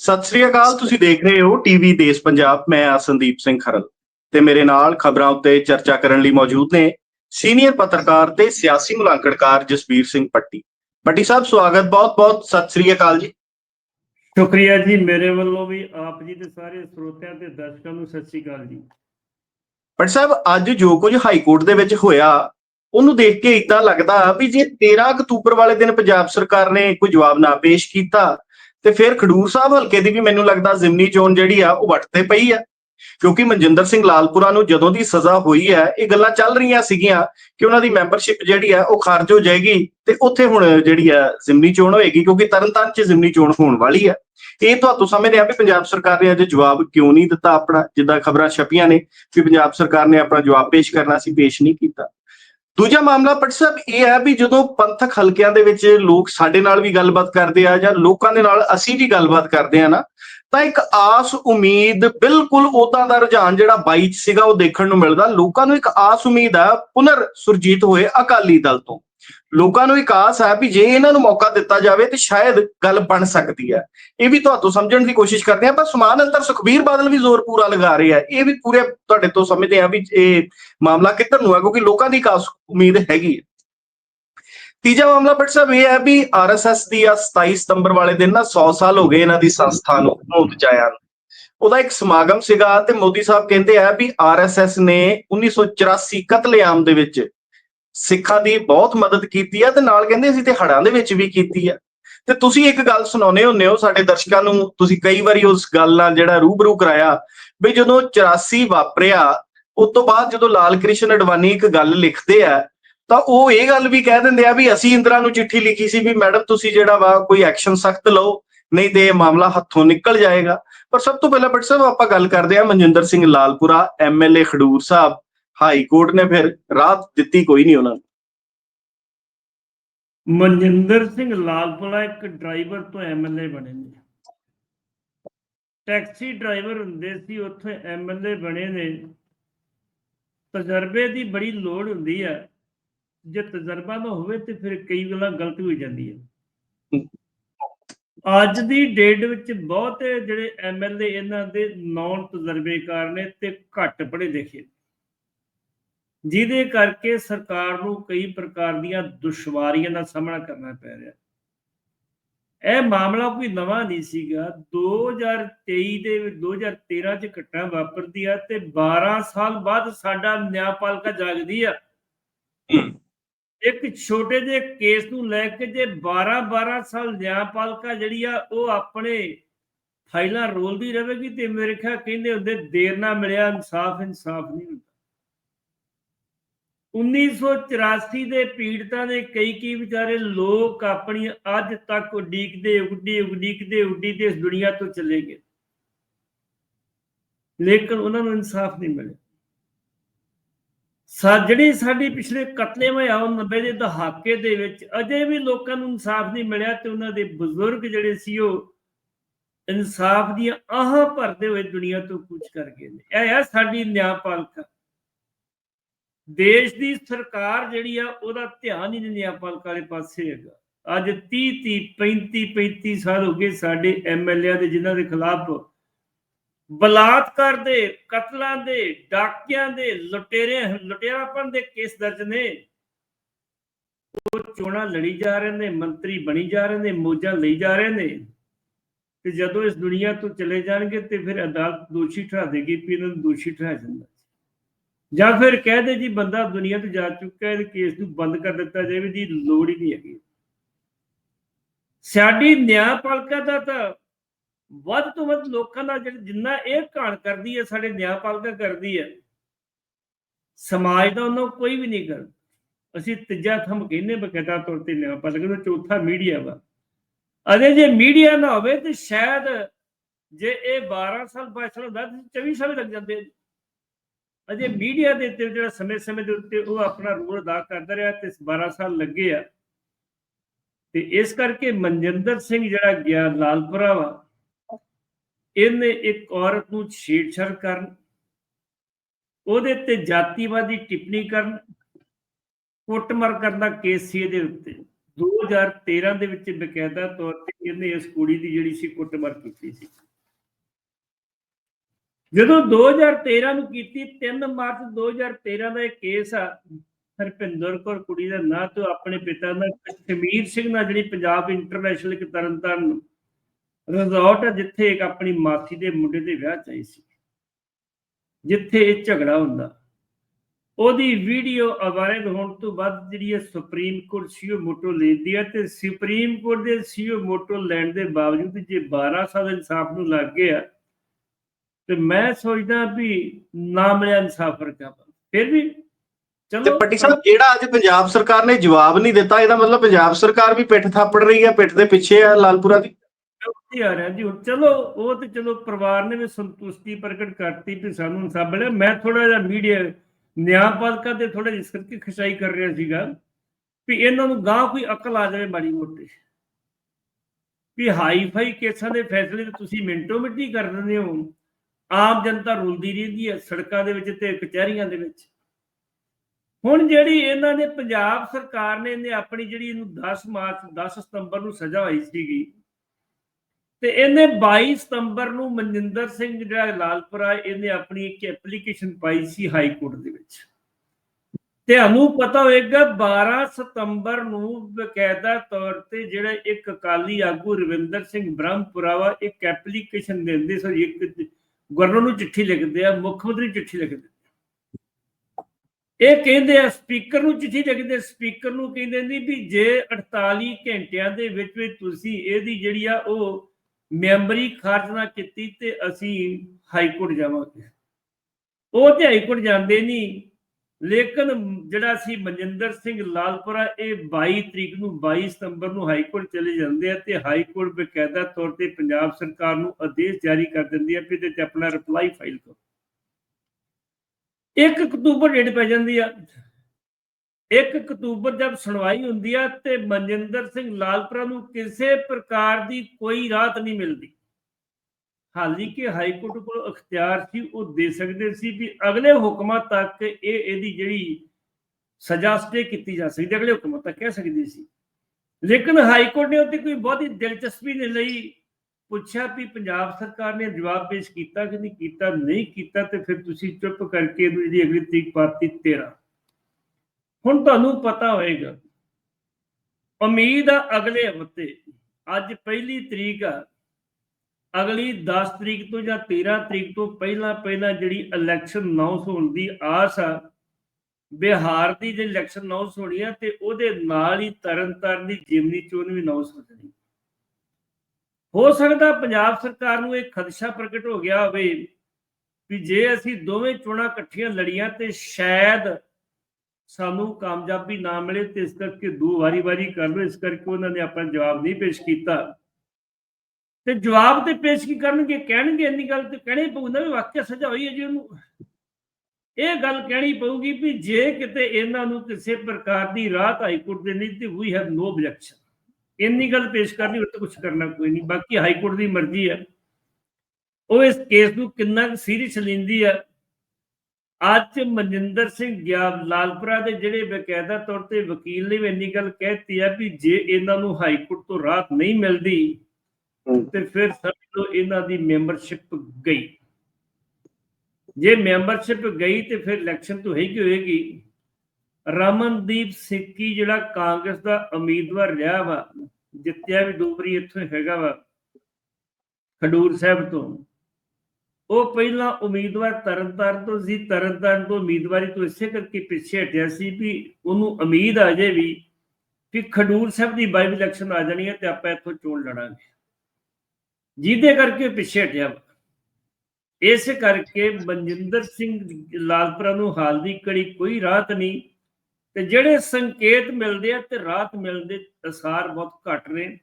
ਸਤਿ ਸ੍ਰੀ ਅਕਾਲ ਤੁਸੀਂ ਦੇਖ ਰਹੇ ਹੋ ਟੀਵੀ ਦੇਸ਼ ਪੰਜਾਬ ਮੈਂ ਆ ਸੰਦੀਪ ਸਿੰਘ ਖਰਲ। ਤੇ ਮੇਰੇ ਨਾਲ ਖਬਰਾਂ ਉੱਤੇ ਚਰਚਾ ਕਰਨ ਲਈ ਮੌਜੂਦ ਨੇ ਸੀਨੀਅਰ ਪੱਤਰਕਾਰ ਤੇ ਸਿਆਸੀ ਮੁਲਾਂਕਣਕਾਰ ਜਸਵੀਰ ਸਿੰਘ ਪੱਟੀ। ਪੱਟੀ ਸਾਹਿਬ ਸਵਾਗਤ ਬਹੁਤ-ਬਹੁਤ ਸਤਿ ਸ੍ਰੀ ਅਕਾਲ ਜੀ। ਸ਼ੁਕਰੀਆ ਜੀ ਮੇਰੇ ਵੱਲੋਂ ਵੀ ਆਪ ਜੀ ਤੇ ਸਾਰੇ ਸਰੋਤਿਆਂ ਤੇ ਦਰਸ਼ਕਾਂ ਨੂੰ ਸਤਿ ਸ੍ਰੀ ਅਕਾਲ ਜੀ। ਪੱਟੀ ਸਾਹਿਬ ਅੱਜ ਜੋ ਕੁਝ ਹਾਈ ਕੋਰਟ ਦੇ ਵਿੱਚ ਹੋਇਆ ਉਹਨੂੰ ਦੇਖ ਕੇ ਇਦਾਂ ਲੱਗਦਾ ਵੀ ਜੇ 13 ਅਕਤੂਬਰ ਵਾਲੇ ਦਿਨ ਪੰਜਾਬ ਸਰਕਾਰ ਨੇ ਕੋਈ ਜਵਾਬ ਨਾ ਪੇਸ਼ ਕੀਤਾ ਤੇ ਫਿਰ ਖਡੂਰ ਸਾਹਿਬ ਹਲਕੇ ਦੀ ਵੀ ਮੈਨੂੰ ਲੱਗਦਾ ਜ਼ਿਮਨੀ ਚੋਣ ਜਿਹੜੀ ਆ, ਉਹ ਵੱਟ ਤੇ ਪਈ ਆ। ਕਿਉਂਕਿ ਮਨਜਿੰਦਰ ਸਿੰਘ ਲਾਲਪੁਰਾ ਨੂੰ ਜਦੋਂ ਦੀ ਸਜ਼ਾ ਹੋਈ ਹੈ ਇਹ ਗੱਲਾਂ ਚੱਲ ਰਹੀਆਂ ਸੀਗੀਆਂ ਕਿ ਉਹਨਾਂ ਦੀ ਮੈਂਬਰਸ਼ਿਪ ਜਿਹੜੀ ਆ, ਉਹ ਖਾਰਜ ਹੋ ਜਾਏਗੀ ਤੇ ਉੱਥੇ ਹੁਣ ਜਿਹੜੀ ਆ, ਜ਼ਿਮਨੀ ਚੋਣ ਹੋਏਗੀ, ਕਿਉਂਕਿ ਤਰਨਤਾਰਨ 'ਚ ਜ਼ਿਮਨੀ ਚੋਣ ਹੋਣ ਵਾਲੀ ਆ। ਇਹ ਤੁਹਾਨੂੰ ਸਮਝਦੇ ਆ ਵੀ ਪੰਜਾਬ ਸਰਕਾਰ ਨੇ ਅਜੇ ਜਵਾਬ ਕਿਉਂ ਨਹੀਂ ਦਿੱਤਾ ਆਪਣਾ, ਜਿੱਦਾਂ ਖਬਰਾਂ ਛਪੀਆਂ ਨੇ ਕਿ ਪੰਜਾਬ ਸਰਕਾਰ ਨੇ ਆਪਣਾ ਜਵਾਬ ਪੇਸ਼ ਕਰਨਾ ਸੀ, ਪੇਸ਼ ਨਹੀਂ ਕੀਤਾ। ਦੂਜਾ ਮਾਮਲਾ ਪਟ ਸਾਹਿਬ, ਇਹ ਹੈ ਵੀ ਜਦੋਂ ਪੰਥਕ ਹਲਕਿਆਂ ਦੇ ਵਿੱਚ ਲੋਕ ਸਾਡੇ ਨਾਲ ਵੀ ਗੱਲਬਾਤ ਕਰਦੇ ਆ ਜਾਂ ਲੋਕਾਂ ਦੇ ਨਾਲ ਅਸੀਂ ਵੀ ਗੱਲਬਾਤ ਕਰਦੇ ਆ ਨਾ, ਤਾਂ ਇੱਕ ਆਸ ਉਮੀਦ ਬਿਲਕੁਲ ਉਦਾਂ ਦਾ ਰੁਝਾਨ ਜਿਹੜਾ 22 ਚ ਸੀਗਾ ਉਹ ਦੇਖਣ ਨੂੰ ਮਿਲਦਾ। ਲੋਕਾਂ ਨੂੰ ਇੱਕ ਆਸ ਉਮੀਦ ਆ ਪੁਨਰ ਸੁਰਜੀਤ ਹੋਏ ਅਕਾਲੀ ਦਲ ਤੋਂ। ਲੋਕਾਂ ਨੂੰ ਇੱਕ ਆਸ ਹੈ ਵੀ ਜੇ ਇਹਨਾਂ ਨੂੰ ਮੌਕਾ ਦਿੱਤਾ ਜਾਵੇ ਤੇ ਸ਼ਾਇਦ ਗੱਲ ਬਣ ਸਕਦੀ ਹੈ। ਇਹ ਵੀ ਤੁਹਾਨੂੰ ਸਮਝਣ ਦੀ ਕੋਸ਼ਿਸ਼ ਕਰਦੇ ਆ ਪਰ ਸਮਾਨ ਅੰਤਰ ਸੁਖਬੀਰ ਬਾਦਲ ਵੀ ਜ਼ੋਰ ਪੂਰਾ ਲਗਾ ਰਹੇ ਆ। ਇਹ ਵੀ ਪੂਰੇ ਤੁਹਾਡੇ ਤੋਂ ਸਮਝਦੇ ਆ ਵੀ ਇਹ ਮਾਮਲਾ ਕਿੱਧਰ ਨੂੰ ਹੈ, ਕਿਉਂਕਿ ਲੋਕਾਂ ਦੀ ਕਾਸ ਉਮੀਦ ਹੈਗੀ ਹੈ। ਤੀਜਾ ਮਾਮਲਾ ਬਟ ਸਾਹਿਬ ਇਹ ਹੈ ਵੀ ਆਰਐਸਐਸ ਦੀ ਆ 27 ਸਤੰਬਰ ਵਾਲੇ ਦਿਨ ਨਾ 100 ਸਾਲ ਹੋ ਗਏ ਇਹਨਾਂ ਦੀ ਸੰਸਥਾ ਨੂੰ ਹੋਂਦ ਚਾਇਆ ਉਹਦਾ ਇੱਕ ਸਮਾਗਮ ਸੀਗਾ ਤੇ ਮੋਦੀ ਸਾਹਿਬ ਕਹਿੰਦੇ ਆ ਵੀ ਆਰਐਸਐਸ ਨੇ 1984 ਕਤਲੇਆਮ ਦੇ ਵਿੱਚ ਸਿੱਖਾਂ ਦੀ ਬਹੁਤ ਮਦਦ ਕੀਤੀ ਆ ਤੇ ਨਾਲ ਕਹਿੰਦੇ ਅਸੀਂ ਤੇ ਹੜਾਂ ਦੇ ਵਿੱਚ ਵੀ ਕੀਤੀ ਆ। ਤੇ ਤੁਸੀਂ ਇੱਕ ਗੱਲ ਸੁਣਾਉਨੇ ਹੁੰਨੇ ਹੋ ਸਾਡੇ ਦਰਸ਼ਕਾਂ ਨੂੰ, ਤੁਸੀਂ ਕਈ ਵਾਰੀ ਉਸ ਗੱਲ ਨਾਲ ਜਿਹੜਾ ਰੂਬਰੂ ਕਰਾਇਆ ਵੀ ਜਦੋਂ 84 ਵਾਪਰਿਆ, ਉਸ ਤੋਂ ਬਾਅਦ ਜਦੋਂ ਲਾਲ ਕ੍ਰਿਸ਼ਨ ਅਡਵਾਨੀ ਇੱਕ ਗੱਲ ਲਿਖਦੇ ਆ, ਤਾਂ ਉਹ ਇਹ ਗੱਲ ਵੀ ਕਹਿ ਦਿੰਦੇ ਆ ਵੀ ਅਸੀਂ ਇੰਦਰਾ ਨੂੰ ਚਿੱਠੀ ਲਿਖੀ ਸੀ ਵੀ ਮੈਡਮ ਤੁਸੀਂ ਜਿਹੜਾ ਵਾ ਕੋਈ ਐਕਸ਼ਨ ਸਖਤ ਲਓ, ਨਹੀਂ ਤੇ ਇਹ ਮਾਮਲਾ ਹੱਥੋਂ ਨਿਕਲ ਜਾਏਗਾ। ਪਰ ਸਭ ਤੋਂ ਪਹਿਲਾਂ ਬਟ ਸਾਹਿਬ ਆਪਾਂ ਗੱਲ ਕਰਦੇ ਆ Manjinder Singh Lalpura MLA Khadoor Sahib. High court ਨੇ ਫਿਰ ਰਾਤ ਦਿੱਤੀ ਕੋਈ ਨਹੀਂ ਉਹਨਾਂ ਨੂੰ। ਮਨਜਿੰਦਰ ਸਿੰਘ ਲਾਲਪੁਰਾ ਇੱਕ ਡਰਾਈਵਰ ਤੋਂ ਐਮਐਲਏ ਬਣੇ ਨੇ। ਟੈਕਸੀ ਡਰਾਈਵਰ ਹੁੰਦੇ ਸੀ, ਉੱਥੇ ਐਮਐਲਏ ਬਣੇ ਨੇ। ਤਜਰਬੇ ਦੀ ਬੜੀ ਲੋੜ ਹੁੰਦੀ ਹੈ। ਜੇ ਤਜਰਬਾ ਨਾ ਹੋਵੇ ਤੇ ਫਿਰ ਕਈ ਗੱਲਾਂ ਗਲਤ ਹੋ ਜਾਂਦੀ ਹੈ ਅੱਜ ਦੀ ਡੇਟ ਵਿੱਚ ਬਹੁਤੇ ਜਿਹੜੇ ਐਮਐਲਏ ਇਹਨਾਂ ਦੇ ਨੌਨ ਤਜਰਬੇਕਾਰ ਨੇ ਤੇ ਘੱਟ ਪੜ੍ਹੇ ਲਿਖੇ ਜਿਹਦੇ ਕਰਕੇ ਸਰਕਾਰ ਨੂੰ ਕਈ ਪ੍ਰਕਾਰ ਦੀਆਂ ਦੁਸ਼ਵਾਰੀਆਂ ਦਾ ਸਾਹਮਣਾ ਕਰਨਾ ਪੈ ਰਿਹਾ। ਇਹ ਮਾਮਲਾ ਕੋਈ ਨਵਾਂ ਨਹੀਂ ਸੀਗਾ। 2023 ਦੇ 2013 ਚ ਘਟਨਾ ਵਾਪਰਦੀ ਆ ਤੇ 12 ਸਾਲ ਬਾਅਦ ਸਾਡਾ ਨਿਆਂਪਾਲਿਕਾ ਜਾਗਦੀ ਆ। ਇੱਕ ਛੋਟੇ ਜਿਹੇ ਕੇਸ ਨੂੰ ਲੈ ਕੇ ਜੇ 12 12 ਸਾਲ ਨਿਆਂਪਾਲਿਕਾ ਜਿਹੜੀ ਆ, ਉਹ ਆਪਣੇ ਫਾਈਲਾਂ ਰੋਲਦੀ ਰਹੇਗੀ ਤੇ ਮੇਰੇ ਖਿਆਲ ਕਹਿੰਦੇ ਹੁੰਦੇ, ਦੇਰ ਨਾ ਮਿਲਿਆ, ਇਨਸਾਫ ਇਨਸਾਫ ਨਹੀਂ ਹੁੰਦਾ। 1984 ਦੇ ਪੀੜਤਾਂ ਦੇ ਕਈ ਕਈ ਵਿਚਾਰੇ ਲੋਕ ਆਪਣੀ ਅੱਜ ਤੱਕ ਉਡੀਕਦੇ ਉਡੀ ਉਡੀਕਦੇ ਉਡੀਕਦੇ ਇਸ ਦੁਨੀਆ ਤੋਂ ਚਲੇ ਗਏ। ਲੇਕਿਨ ਉਹਨਾਂ ਨੂੰ ਇਨਸਾਫ ਨਹੀਂ ਮਿਲਿਆ। ਸਾ, ਜਿਹੜੀ ਸਾਡੀ ਪਿਛਲੇ ਕਤਲੇ ਹੋਇਆ 90 ਦੇ ਦਹਾਕੇ ਦੇ ਵਿੱਚ ਅਜੇ ਵੀ ਲੋਕਾਂ ਨੂੰ ਇਨਸਾਫ ਨਹੀਂ ਮਿਲਿਆ ਤੇ ਉਹਨਾਂ ਦੇ ਬਜ਼ੁਰਗ ਜਿਹੜੇ ਸੀ, ਉਹ ਇਨਸਾਫ ਦੀਆਂ ਆਹਾਂ ਭਰਦੇ ਹੋਏ ਦੁਨੀਆ ਤੋਂ ਕੁਝ ਕਰ ਗਏ ਨੇ। ਇਹ ਆ ਸਾਡੀ ਨਿਆਂਪਾਲਿਕਾ ਦੇਸ਼ ਦੀ ਸਰਕਾਰ ਜਿਹੜੀ ਆ, ਉਹਦਾ ਧਿਆਨ ਹੀ ਨਹੀਂ ਨਿਆਂਪਾਲਿਕਾ ਵਾਲੇ ਪਾਸੇ ਹੈਗਾ। ਅੱਜ 30 30 35 35 ਸਾਲ ਹੋ ਗਏ ਸਾਡੇ ਐਮਐਲਏ ਦੇ, ਜਿਨ੍ਹਾਂ ਦੇ ਖਿਲਾਫ ਬਲਾਤਕਾਰ ਦੇ, ਕਤਲਾਂ ਦੇ, ਡਾਕਿਆਂ ਦੇ ਲੁਟੇਰੇ ਲੁਟੇਰਾਪਨ ਦੇ ਕੇਸ ਦਰਜ ਨੇ। ਉਹ ਚੋਣਾਂ ਲੜੀ ਜਾ ਰਹੇ ਨੇ, ਮੰਤਰੀ ਬਣੀ ਜਾ ਰਹੇ ਨੇ, ਮੋਜਾਂ ਲਈ ਜਾ ਰਹੇ ਨੇ। ਤੇ ਜਦੋਂ ਇਸ ਦੁਨੀਆ ਤੋਂ ਚਲੇ ਜਾਣਗੇ, ਤੇ ਫਿਰ ਅਦਾਲਤ ਦੋਸ਼ੀ ਠਹਿਰਾ ਦੇਗੀ ਵੀ ਇਹਨਾਂ ਨੂੰ ਦੋਸ਼ੀ ਠਹਿਰਾ ਜਾਂਦਾ। ਜਾਂ ਫਿਰ ਕਹਿ ਦੇ ਜੀ ਬੰਦਾ ਦੁਨੀਆ ਤੋਂ ਜਾ ਚੁੱਕਾ ਹੈ ਇਹ ਕੇਸ ਨੂੰ ਬੰਦ ਕਰ ਦਿੱਤਾ ਜਾਵੇ ਦੀ ਲੋੜ ਹੀ ਨਹੀਂ ਹੈਗੀ। ਸਾਡੀ ਨਿਆਂਪਾਲਿਕਾ ਦਾ ਤਾਂ ਵੱਧ ਤੋਂ ਵੱਧ ਲੋਕਾਂ ਦਾ ਜਿੰਨਾ ਇਹ ਘਾਣ ਕਰਦੀ ਹੈ, ਸਾਡੇ ਨਿਆਂਪਾਲਿਕਾ ਕਰਦੀ ਹੈ, ਸਮਾਜ ਦਾ ਉਹਨਾਂ ਕੋਈ ਵੀ ਨਹੀਂ ਕਰਦਾ। ਅਸੀਂ ਤੀਜਾ ਥੰਮ ਕਹਿੰਦੇ ਬਕਾਇਦਾ ਤੌਰ ਤੇ ਨਿਆਂਪਾਲਿਕਾ ਦਾ, ਚੌਥਾ ਮੀਡੀਆ ਵਾ। ਅਜੇ ਜੇ ਮੀਡੀਆ ਨਾ ਹੋਵੇ ਤੇ ਸ਼ਾਇਦ ਜੇ ਇਹ 12 ਸਾਲ 22 ਸਾਲ ਹੁੰਦਾ 24 ਸਾਲ ਲੱਗ ਜਾਂਦੇ ਅਜੇ ਮੀਡੀਆ ਦੇ ਉੱਤੇ ਜਿਹੜਾ ਸਮੇਂ-ਸਮੇਂ ਦੇ ਉੱਤੇ ਉਹ ਆਪਣਾ ਰੋਲ ਅਦਾ ਕਰਦਾ ਰਿਹਾ ਤੇ 12 ਸਾਲ ਲੱਗੇ ਆ। ਤੇ ਇਸ ਕਰਕੇ ਮਨਜਿੰਦਰ ਸਿੰਘ ਜਿਹੜਾ ਗਿਆ ਲਾਲਪੁਰਾ ਵਾ, ਇਹਨੇ ਇੱਕ ਔਰਤ ਨੂੰ ਛੇੜਛਾੜ ਕਰਨ, ਉਹਦੇ ਤੇ ਜਾਤੀਵਾਦੀ ਟਿੱਪਣੀ ਕਰਨ, ਕੁੱਟਮਾਰ ਕਰਨ ਦਾ ਕੇਸ ਸੀ ਇਹਦੇ ਉੱਤੇ। 2013 ਦੇ ਵਿੱਚ ਬਕਾਇਦਾ ਤੌਰ ਤੇ ਇਹਨੇ ਇਸ ਕੁੜੀ ਦੀ ਜਿਹੜੀ ਸੀ ਕੁੱਟਮਾਰ ਕੀਤੀ ਸੀ। ਜਦੋਂ 2013 ਨੂੰ ਕੀਤੀ 3 ਮਾਰਚ 2013 ਦਾ ਇਹ ਕੇਸ ਆ, ਹਰਪਿੰਦਰ ਕੌਰ ਕੁੜੀ ਦਾ ਨਾਂ ਤੋਂ ਆਪਣੇ ਪਿਤਾ ਦਾ ਕਸ਼ਮੀਰ ਸਿੰਘ ਨਾਲ ਜਿਹੜੀ ਪੰਜਾਬ ਇੰਟਰਨੈਸ਼ਨਲ ਇੱਕ ਤਰਨਤਾਰਨ ਰਿਜ਼ੋਰਟ ਆ, ਜਿੱਥੇ ਇੱਕ ਆਪਣੀ ਮਾਸੀ ਦੇ ਮੁੰਡੇ ਦੇ ਵਿਆਹ ਚ ਆਈ ਸੀ, ਜਿੱਥੇ ਇਹ ਝਗੜਾ ਹੁੰਦਾ। ਉਹਦੀ ਵੀਡੀਓ ਅਵਾਇਰਲ ਹੋਣ ਤੋਂ ਬਾਅਦ ਜਿਹੜੀ ਹੈ ਸੁਪਰੀਮ ਕੋਰਟ ਸੀਓ ਮੋਟੋ ਲੈਂਦੀ ਹੈ ਤੇ ਸੁਪਰੀਮ ਕੋਰਟ ਦੇ ਸੀਓ ਮੋਟੋ ਲੈਣ ਦੇ ਬਾਵਜੂਦ ਜੇ 12 ਸਾਲ ਇਨਸਾਫ ਨੂੰ ਲੱਗ ਗਿਆ ਤੇ ਮੈਂ ਸੋਚਦਾ ਵੀ ਨਾ ਮਿਲਿਆ ਇਨਸਾਫ ਵਰਗਾ ਫਿਰ ਵੀ ਤੇ ਚਲੋ ਪੱਟੀ ਸਾਹਿਬ ਜਿਹੜਾ ਅੱਜ ਪੰਜਾਬ ਸਰਕਾਰ ਨੇ ਜਵਾਬ ਨਹੀਂ ਦਿੱਤਾ ਇਹਦਾ ਮਤਲਬ ਪੰਜਾਬ ਸਰਕਾਰ ਵੀ ਪਿੱਠ ਥਾਪੜ ਰਹੀ ਹੈ ਪਿੱਠ ਦੇ ਪਿੱਛੇ ਆ ਲਾਲਪੁਰਾ ਦੀ? ਉੱਥੇ ਆ ਰਿਹਾ ਜੀ ਹੁਣ ਚਲੋ ਉਹ ਤੇ ਚਲੋ ਪਰਿਵਾਰ ਨੇ ਵੀ ਸੰਤੁਸ਼ਟੀ ਪ੍ਰਗਟ ਕਰਤੀ ਵੀ ਸਾਨੂੰ ਇਨਸਾਫ ਮਿਲਿਆ। ਮੈਂ ਥੋੜਾ ਜਿਹਾ ਮੀਡੀਆ ਨਿਆਂਪਾਲਕਾ ਤੇ ਥੋੜਾ ਜਿਹਾ ਸਿਰ ਕੀ ਖਿਚਾਈ ਕਰ ਰਿਹਾ ਸੀਗਾ ਵੀ ਇਹਨਾਂ ਨੂੰ ਗਾਂ ਕੋਈ ਅਕਲ ਆ ਜਾਵੇ ਮਾੜੀ ਮੋਟੀ। ਵੀ ਹਾਈ ਫਾਈ ਕੇਸਾਂ ਦੇ ਫੈਸਲੇ ਤੇ ਤੁਸੀਂ ਮਿੰਟੋ ਮਿੰਟੀ ਕਰ ਦਿੰਦੇ ਹੋ। ਆਮ ਜਨਤਾ ਰੁਲਦੀ ਰਹਿੰਦੀ ਹੈ ਸੜਕਾਂ ਦੇ ਵਿੱਚ ਤੇ ਕਚਹਿਰੀਆਂ ਦੇ ਵਿੱਚ। ਹੁਣ ਜਿਹੜੀ ਇਹਨਾਂ ਨੇ ਪੰਜਾਬ ਸਰਕਾਰ ਨੇ ਇਹਨੇ ਆਪਣੀ ਜਿਹੜੀ ਇਹਨੂੰ 10 ਮਾਰਚ 10 ਸਤੰਬਰ ਨੂੰ ਸਜ਼ਾ ਹੋਈ ਸੀਗੀ, ਤੇ ਇਹਨੇ 22 ਸਤੰਬਰ ਨੂੰ ਮਨਜਿੰਦਰ ਸਿੰਘ ਜਿਹੜਾ ਲਾਲਪੁਰਾ ਇਹਨੇ ਆਪਣੀ ਇੱਕ ਐਪਲੀਕੇਸ਼ਨ ਪਾਈ ਸੀ ਹਾਈ ਕੋਰਟ ਦੇ ਵਿੱਚ। ਤੁਹਾਨੂੰ ਪਤਾ ਹੋਵੇਗਾ 12 ਸਤੰਬਰ ਨੂੰ ਬਕਾਇਦਾ ਤੌਰ ਤੇ ਜਿਹੜਾ ਇੱਕ ਅਕਾਲੀ ਆਗੂ ਰਵਿੰਦਰ ਸਿੰਘ ਬ੍ਰਹਮਪੁਰਾਵਾ ਇੱਕ ਐਪਲੀਕੇਸ਼ਨ ਦਿੰਦੇ ਸੋ ਇੱਕ ਗਵਰਨਰ ਨੂੰ ਚਿੱਠੀ ਲਿਖਦੇ ਆ, ਮੁੱਖ ਮੰਤਰੀ ਚਿੱਠੀ ਲਿਖਦੇ ਇਹ ਕਹਿੰਦੇ ਆ, ਸਪੀਕਰ ਨੂੰ ਚਿੱਠੀ ਲਿਖਦੇ, ਸਪੀਕਰ ਨੂੰ ਕਹਿੰਦੇ ਨਹੀਂ ਵੀ ਜੇ 48 ਘੰਟਿਆਂ ਦੇ ਵਿੱਚ ਵਿੱਚ ਤੁਸੀਂ ਇਹਦੀ ਜਿਹੜੀ ਆ ਉਹ ਮੈਂਬਰੀ ਖਾਰਜ ਨਾ ਕੀਤੀ ਤੇ ਅਸੀਂ ਹਾਈ ਕੋਰਟ ਜਾਵਾਂਗੇ। ਉਹ ਤੇ ਹਾਈ ਕੋਰਟ ਜਾਂਦੇ ਨਹੀਂ। ਲੇਕਿਨ ਜਿਹੜਾ ਸੀ ਮਨਜਿੰਦਰ ਸਿੰਘ ਲਾਲਪੁਰਾ, ਇਹ 22 ਤਰੀਕ ਨੂੰ 22 ਸਤੰਬਰ ਨੂੰ ਹਾਈ ਕੋਰਟ ਚਲੇ ਜਾਂਦੇ ਆ ਤੇ ਹਾਈ ਕੋਰਟ ਬਕਾਇਦਾ ਤੌਰ ਤੇ ਪੰਜਾਬ ਸਰਕਾਰ ਨੂੰ ਆਦੇਸ਼ ਜਾਰੀ ਕਰ ਦਿੰਦੀ ਹੈ ਵੀ ਇਹਦੇ ਤੇ ਆਪਣਾ ਰਿਪਲਾਈ ਫਾਈਲ ਕਰੋ। 1 ਅਕਤੂਬਰ ਡੇਟ ਪੈ ਜਾਂਦੀ ਆ। 1 ਅਕਤੂਬਰ ਜਦ ਸੁਣਵਾਈ ਹੁੰਦੀ ਆ ਤੇ ਮਨਜਿੰਦਰ ਸਿੰਘ ਲਾਲਪੁਰਾ ਨੂੰ ਕਿਸੇ ਪ੍ਰਕਾਰ ਦੀ ਕੋਈ ਰਾਹਤ ਨਹੀਂ ਮਿਲਦੀ। ਹਾਲਾਂਕਿ ਹਾਈ ਕੋਰਟ ਕੋਲ ਅਖਤਿਆਰ ਸੀ, ਉਹ ਦੇ ਸਕਦੇ ਸੀ ਵੀ ਅਗਲੇ ਹੁਕਮਾਂ ਤੱਕ ਇਹ ਇਹਦੀ ਜਿਹੜੀ ਸਜ਼ਾ ਸਟੇ ਕੀਤੀ ਜਾ ਸਕਦੀ, ਅਗਲੇ ਹੁਕਮਾਂ ਤੱਕ ਕਹਿ ਸਕਦੀ ਸੀ। ਲੇਕਿਨ ਹਾਈ ਨੇ ਉੱਤੇ ਕੋਈ ਬਹੁਤੀ ਦਿਲਚਸਪੀ ਨਹੀਂ ਲਈ, ਪੁੱਛਿਆ ਵੀ ਪੰਜਾਬ ਸਰਕਾਰ ਨੇ ਜਵਾਬ ਪੇਸ਼ ਕੀਤਾ ਕਿ ਨਹੀਂ ਕੀਤਾ ਨਹੀਂ ਕੀਤਾ ਤੇ ਫਿਰ ਤੁਸੀਂ ਚੁੱਪ ਕਰਕੇ ਇਹਨੂੰ ਜਿਹੜੀ ਅਗਲੀ ਤਰੀਕ ਪਾਤੀ 13 ਹੁਣ ਤੁਹਾਨੂੰ ਪਤਾ ਹੋਏਗਾ, ਉਮੀਦ ਆ ਅਗਲੇ ਹਫ਼ਤੇ, ਅੱਜ ਪਹਿਲੀ ਤਰੀਕ ਆ ਅਗਲੀ 10 ਤਰੀਕ ਤੋਂ ਜਾਂ 13 ਤਰੀਕ ਤੋਂ ਪਹਿਲਾਂ ਪਹਿਲਾਂ ਜਿਹੜੀ ਇਲੈਕਸ਼ਨ ਅਨਾਉਂਸ ਹੋਣ ਦੀ ਆਸ ਆ, ਬਿਹਾਰ ਦੀ ਜਿਹੜੀ ਇਲੈਕਸ਼ਨ ਅਨਾਉਂਸ ਹੋਣੀ ਆ ਤੇ ਉਹਦੇ ਨਾਲ ਹੀ ਤਰਨਤਾਰਨ ਦੀ ਜਿਮਨੀ ਚੋਣ ਵੀ ਅਨਾਉਂਸ ਹੋ ਜਾਣੀ। ਹੋ ਸਕਦਾ ਪੰਜਾਬ ਸਰਕਾਰ ਨੂੰ ਇਹ ਖਦਸ਼ਾ ਪ੍ਰਗਟ ਹੋ ਗਿਆ ਹੋਵੇ ਵੀ ਜੇ ਅਸੀਂ ਦੋਵੇਂ ਚੋਣਾਂ ਇਕੱਠੀਆਂ ਲੜੀਆਂ ਤੇ ਸ਼ਾਇਦ ਸਾਨੂੰ ਕਾਮਯਾਬੀ ਨਾ ਮਿਲੇ ਤੇ ਇਸ ਕਰਕੇ ਦੋ ਵਾਰੀ-ਵਾਰੀ ਕਰ ਲਓ, ਇਸ ਕਰਕੇ ਉਹਨਾਂ ਨੇ ਆਪਣਾ ਜਵਾਬ ਨਹੀਂ ਪੇਸ਼ ਕੀਤਾ। ਤੇ ਜਵਾਬ ਤੇ ਪੇਸ਼ ਕੀ ਕਰਨਗੇ? ਕਹਿਣਗੇ ਇੰਨੀ ਗੱਲ ਤੇ ਕਹਿਣੀ ਪਊਗਾ ਵੀ ਵਾਕਿਆ ਸਜ਼ਾ ਹੋਈ ਹੈ ਜੀ ਉਹਨੂੰ। ਇਹ ਗੱਲ ਕਹਿਣੀ ਪਊਗੀ ਵੀ ਜੇ ਕਿਤੇ ਇਹਨਾਂ ਨੂੰ ਕਿਸੇ ਪ੍ਰਕਾਰ ਦੀ ਰਾਹਤ ਹਾਈ ਕੋਰਟ ਦੇ ਨਹੀਂ ਵੀ ਹੈਵ ਨੋ ਆਬਜੈਕਸ਼ਨ ਇੰਨੀ ਗੱਲ ਪੇਸ਼ ਕਰਨੀ ਉਹ ਕੁਝ ਕਰਨਾ ਕੋਈ ਨਹੀਂ। ਬਾਕੀ ਹਾਈ ਕੋਰਟ ਦੀ ਮਰਜ਼ੀ ਹੈ। ਉਹ ਇਸ ਕੇਸ ਨੂੰ ਕਿੰਨਾ ਸੀਰੀਅਸ ਲੈਂਦੀ ਹੈ? ਅੱਜ ਮਨਿੰਦਰ ਸਿੰਘ ਗਿਆ ਲਾਲਪੁਰਾ ਦੇ ਜਿਹੜੇ ਬਕਾਇਦਾ ਤੌਰ ਤੇ ਵਕੀਲ ਨੇ ਵੀ ਇੰਨੀ ਗੱਲ ਕਹਿਤੀ ਹੈ ਵੀ ਜੇ ਇਹਨਾਂ ਨੂੰ ਹਾਈ ਕੋਰਟ ਤੋਂ ਰਾਹਤ ਨਹੀਂ ਮਿਲਦੀ ਤੇ ਫਿਰ ਸਮਝ ਲਓ ਇਹਨਾਂ ਦੀ ਮੈਂਬਰਸ਼ਿਪ ਗਈ। ਜੇ ਮੈਂਬਰਸ਼ਿਪ ਗਈ ਤੇ ਫਿਰ ਇਲੈਕਸ਼ਨ ਤੋਂ ਹੈਗੀ ਹੋਏਗੀ। ਰਮਨਦੀਪ ਸਿੱਕੀ ਜਿਹੜਾ ਕਾਂਗਰਸ ਦਾ ਉਮੀਦਵਾਰ ਰਿਹਾ ਵਾ, ਜਿੱਤਿਆ ਵੀ ਦੋ ਵਾਰੀ ਇੱਥੋਂ ਹੈਗਾ ਵਾ, ਖਡੂਰ ਸਾਹਿਬ ਤੋਂ। ਉਹ ਪਹਿਲਾਂ ਉਮੀਦਵਾਰ ਤਰਨਤਾਰਨ ਤੋਂ ਸੀ, ਤਰਨਤਾਰਨ ਤੋਂ ਉਮੀਦਵਾਰੀ ਤੋਂ ਇਸੇ ਕਰਕੇ ਪਿੱਛੇ ਹਟਿਆ ਸੀ ਵੀ ਉਹਨੂੰ ਉਮੀਦ ਆ ਜੇ ਵੀ ਕਿ ਖਡੂਰ ਸਾਹਿਬ ਦੀ ਬਾਈ ਇਲੈਕਸ਼ਨ ਆ ਜਾਣੀ ਹੈ ਤੇ ਆਪਾਂ ਇੱਥੋਂ ਚੋਣ ਲੜਾਂਗੇ। ਜਿਹਦੇ ਕਰਕੇ ਪਿੱਛੇ ਹਟਿਆ ਇਸ ਕਰਕੇ ਮਨਜਿੰਦਰ ਸਿੰਘ ਲਾਲਪੁਰਾ ਨੂੰ ਹਾਲ ਦੀ ਕੜੀ ਕੋਈ ਰਾਹਤ ਨਹੀਂ ਤੇ ਜਿਹੜੇ ਸੰਕੇਤ ਮਿਲਦੇ ਆ ਤੇ ਰਾਹਤ ਮਿਲਦੇ ਅਸਾਰ ਬਹੁਤ ਘੱਟ ਨੇ।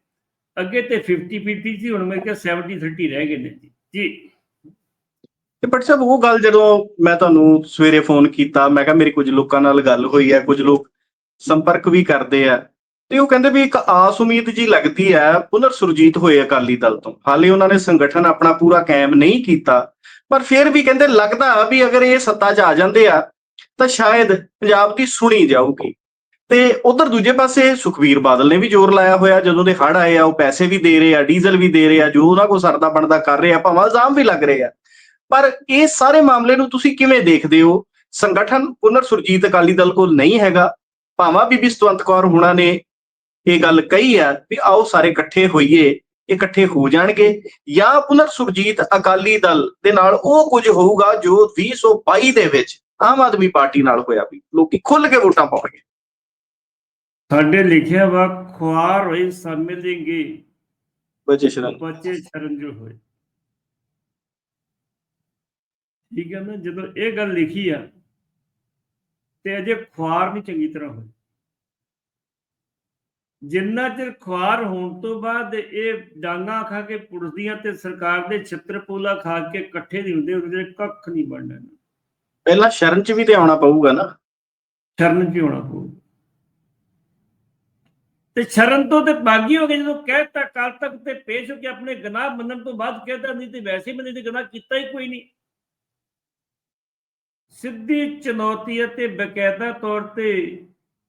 ਅੱਗੇ ਤੇ 50 50 ਸੀ, ਹੁਣ ਮੈਂ ਕਿਹਾ 70 30 ਰਹਿ ਗਏ ਨੇ ਜੀ। ਜੀ। ਤੇ ਬਟ ਸਾਹਿਬ, ਉਹ ਗੱਲ ਜਦੋਂ ਮੈਂ ਤੁਹਾਨੂੰ ਸਵੇਰੇ ਫੋਨ ਕੀਤਾ, ਮੈਂ ਕਿਹਾ ਮੇਰੀ ਕੁਝ ਲੋਕਾਂ ਨਾਲ ਗੱਲ ਹੋਈ ਹੈ ਕੁਝ ਲੋਕ ਸੰਪਰਕ ਵੀ ਕਰਦੇ ਆ। ਤੇ ਉਹ ਕਹਿੰਦੇ ਵੀ ਇੱਕ ਆਸ ਉਮੀਦ ਜੀ ਲੱਗਦੀ ਹੈ, ਪੁਨਰ ਸੁਰਜੀਤ ਹੋਏ ਅਕਾਲੀ ਦਲ ਤੋਂ। ਹਾਲੇ ਉਹਨਾਂ ਨੇ ਸੰਗਠਨ ਆਪਣਾ ਪੂਰਾ ਕਾਇਮ ਨਹੀਂ ਕੀਤਾ, ਪਰ ਫਿਰ ਵੀ ਕਹਿੰਦੇ ਲੱਗਦਾ ਵੀ ਅਗਰ ਇਹ ਸੱਤਾ 'ਚ ਆ ਜਾਂਦੇ ਆ, ਤਾਂ ਸ਼ਾਇਦ ਪੰਜਾਬ ਦੀ ਸੁਣੀ ਜਾਊਗੀ। ਤੇ ਉਧਰ ਦੂਜੇ ਪਾਸੇ ਸੁਖਵੀਰ ਬਾਦਲ ਨੇ ਵੀ ਜ਼ੋਰ ਲਾਇਆ ਹੋਇਆ, ਜਦੋਂ ਦੇ ਹੜ ਆਏ ਆ, ਉਹ ਪੈਸੇ ਵੀ ਦੇ ਰਹੇ ਆ, ਡੀਜ਼ਲ ਵੀ ਦੇ ਰਹੇ ਆ, ਜੋ ਉਹਨਾਂ ਕੋ ਸਰਦਾ ਬਣਦਾ ਕਰ ਰਹੇ ਆ, ਭਾਵੇਂ ਇਲਜ਼ਾਮ ਵੀ ਲੱਗ ਰਹੇ ਆ। ਪਰ ਇਹ ਸਾਰੇ ਮਾਮਲੇ ਨੂੰ ਤੁਸੀਂ ਕਿਵੇਂ ਦੇਖਦੇ ਹੋ? ਸੰਗਠਨ ਪੁਨਰ ਸੁਰਜੀਤ ਅਕਾਲੀ ਦਲ ਕੋਲ ਨਹੀਂ ਹੈਗਾ, ਭਾਵੇਂ ਬੀਬੀ ਸਤਵੰਤ ਕੌਰ ਹੁਣਾਂ ਨੇ ਇਹ ਗੱਲ ਕਹੀ ਆ ਵੀ ਆਓ ਸਾਰੇ ਇਕੱਠੇ ਹੋਈਏ ਇਕੱਠੇ ਹੋ ਜਾਣਗੇ ਜਾਂ ਪੁਨਰ ਸੁਰਜੀਤ ਅਕਾਲੀ ਦਲ ਦੇ ਨਾਲ ਉਹ ਕੁਝ ਹੋਊਗਾ ਜੋ 2022 ਦੇ ਵਿੱਚ ਆਮ ਆਦਮੀ ਪਾਰਟੀ ਨਾਲ ਹੋਇਆ ਵੀ ਲੋਕੀ ਖੁੱਲ ਕੇ ਵੋਟਾਂ ਪਾਉਣਗੇ। ਸਾਡੇ ਲਿਖਿਆ ਵਾ ਖੁਆਰ ਹੋਈ ਸਮਝेंगे ਬਚੇ ਸ਼ਰਨ ਬੱਚੇ ਸ਼ਰਨ ਜੋ ਹੋਏ। ਠੀਕ ਹੈ ਨਾ ਜਦੋਂ ਇਹ ਗੱਲ ਲਿਖੀ ਆ ਤੇ ਅਜੇ ਖੁਆਰ ਨਹੀਂ ਚੰਗੀ ਤਰ੍ਹਾਂ ਹੋਈ। ਜਿੰਨਾ ਚਿਰ ਖੁਆਰ ਹੋਣ ਤੋਂ ਬਾਅਦ ਇਹ ਡਾਂਗਾ ਖਾ ਕੇ ਪੁੜਦੀਆਂ ਤੇ ਸਰਕਾਰ ਦੇ ਛਿੱਤਰਪੋਲਾ ਖਾ ਕੇ ਇਕੱਠੇ ਨਹੀਂ ਹੁੰਦੇ ਉਹਦੇ ਕੱਖ ਨਹੀਂ ਬਣਨਾ ਪਹਿਲਾਂ ਸ਼ਰਨ ਚ ਵੀ ਤੇ ਆਉਣਾ ਪਊਗਾ ਨਾ। ਸ਼ਰਨ ਚ ਹੋਣਾ ਪਊ। ਤੇ ਸ਼ਰਨ ਤੋਂ ਤੇ ਬਾਗੀ ਹੋ ਗਏ ਜਦੋਂ ਕਹਿਤਾ ਕੱਲ ਤੱਕ ਤੇ ਪੇਸ਼ ਹੋ ਕੇ ਆਪਣੇ ਗੁਨਾਹ ਮੰਨਣ ਤੋਂ ਬਾਅਦ ਕਹਿੰਦਾ ਨਹੀਂ ਤੇ ਵੈਸੇ ਮੈंने ਤੇ ਗੁਨਾਹ ਕੀਤਾ ਹੀ ਕੋਈ ਨਹੀਂ। ਸਿੱਧੀ ਚੁਣੌਤੀ ਅਤੇ ਬਕਾਇਦਾ ਤੌਰ ਤੇ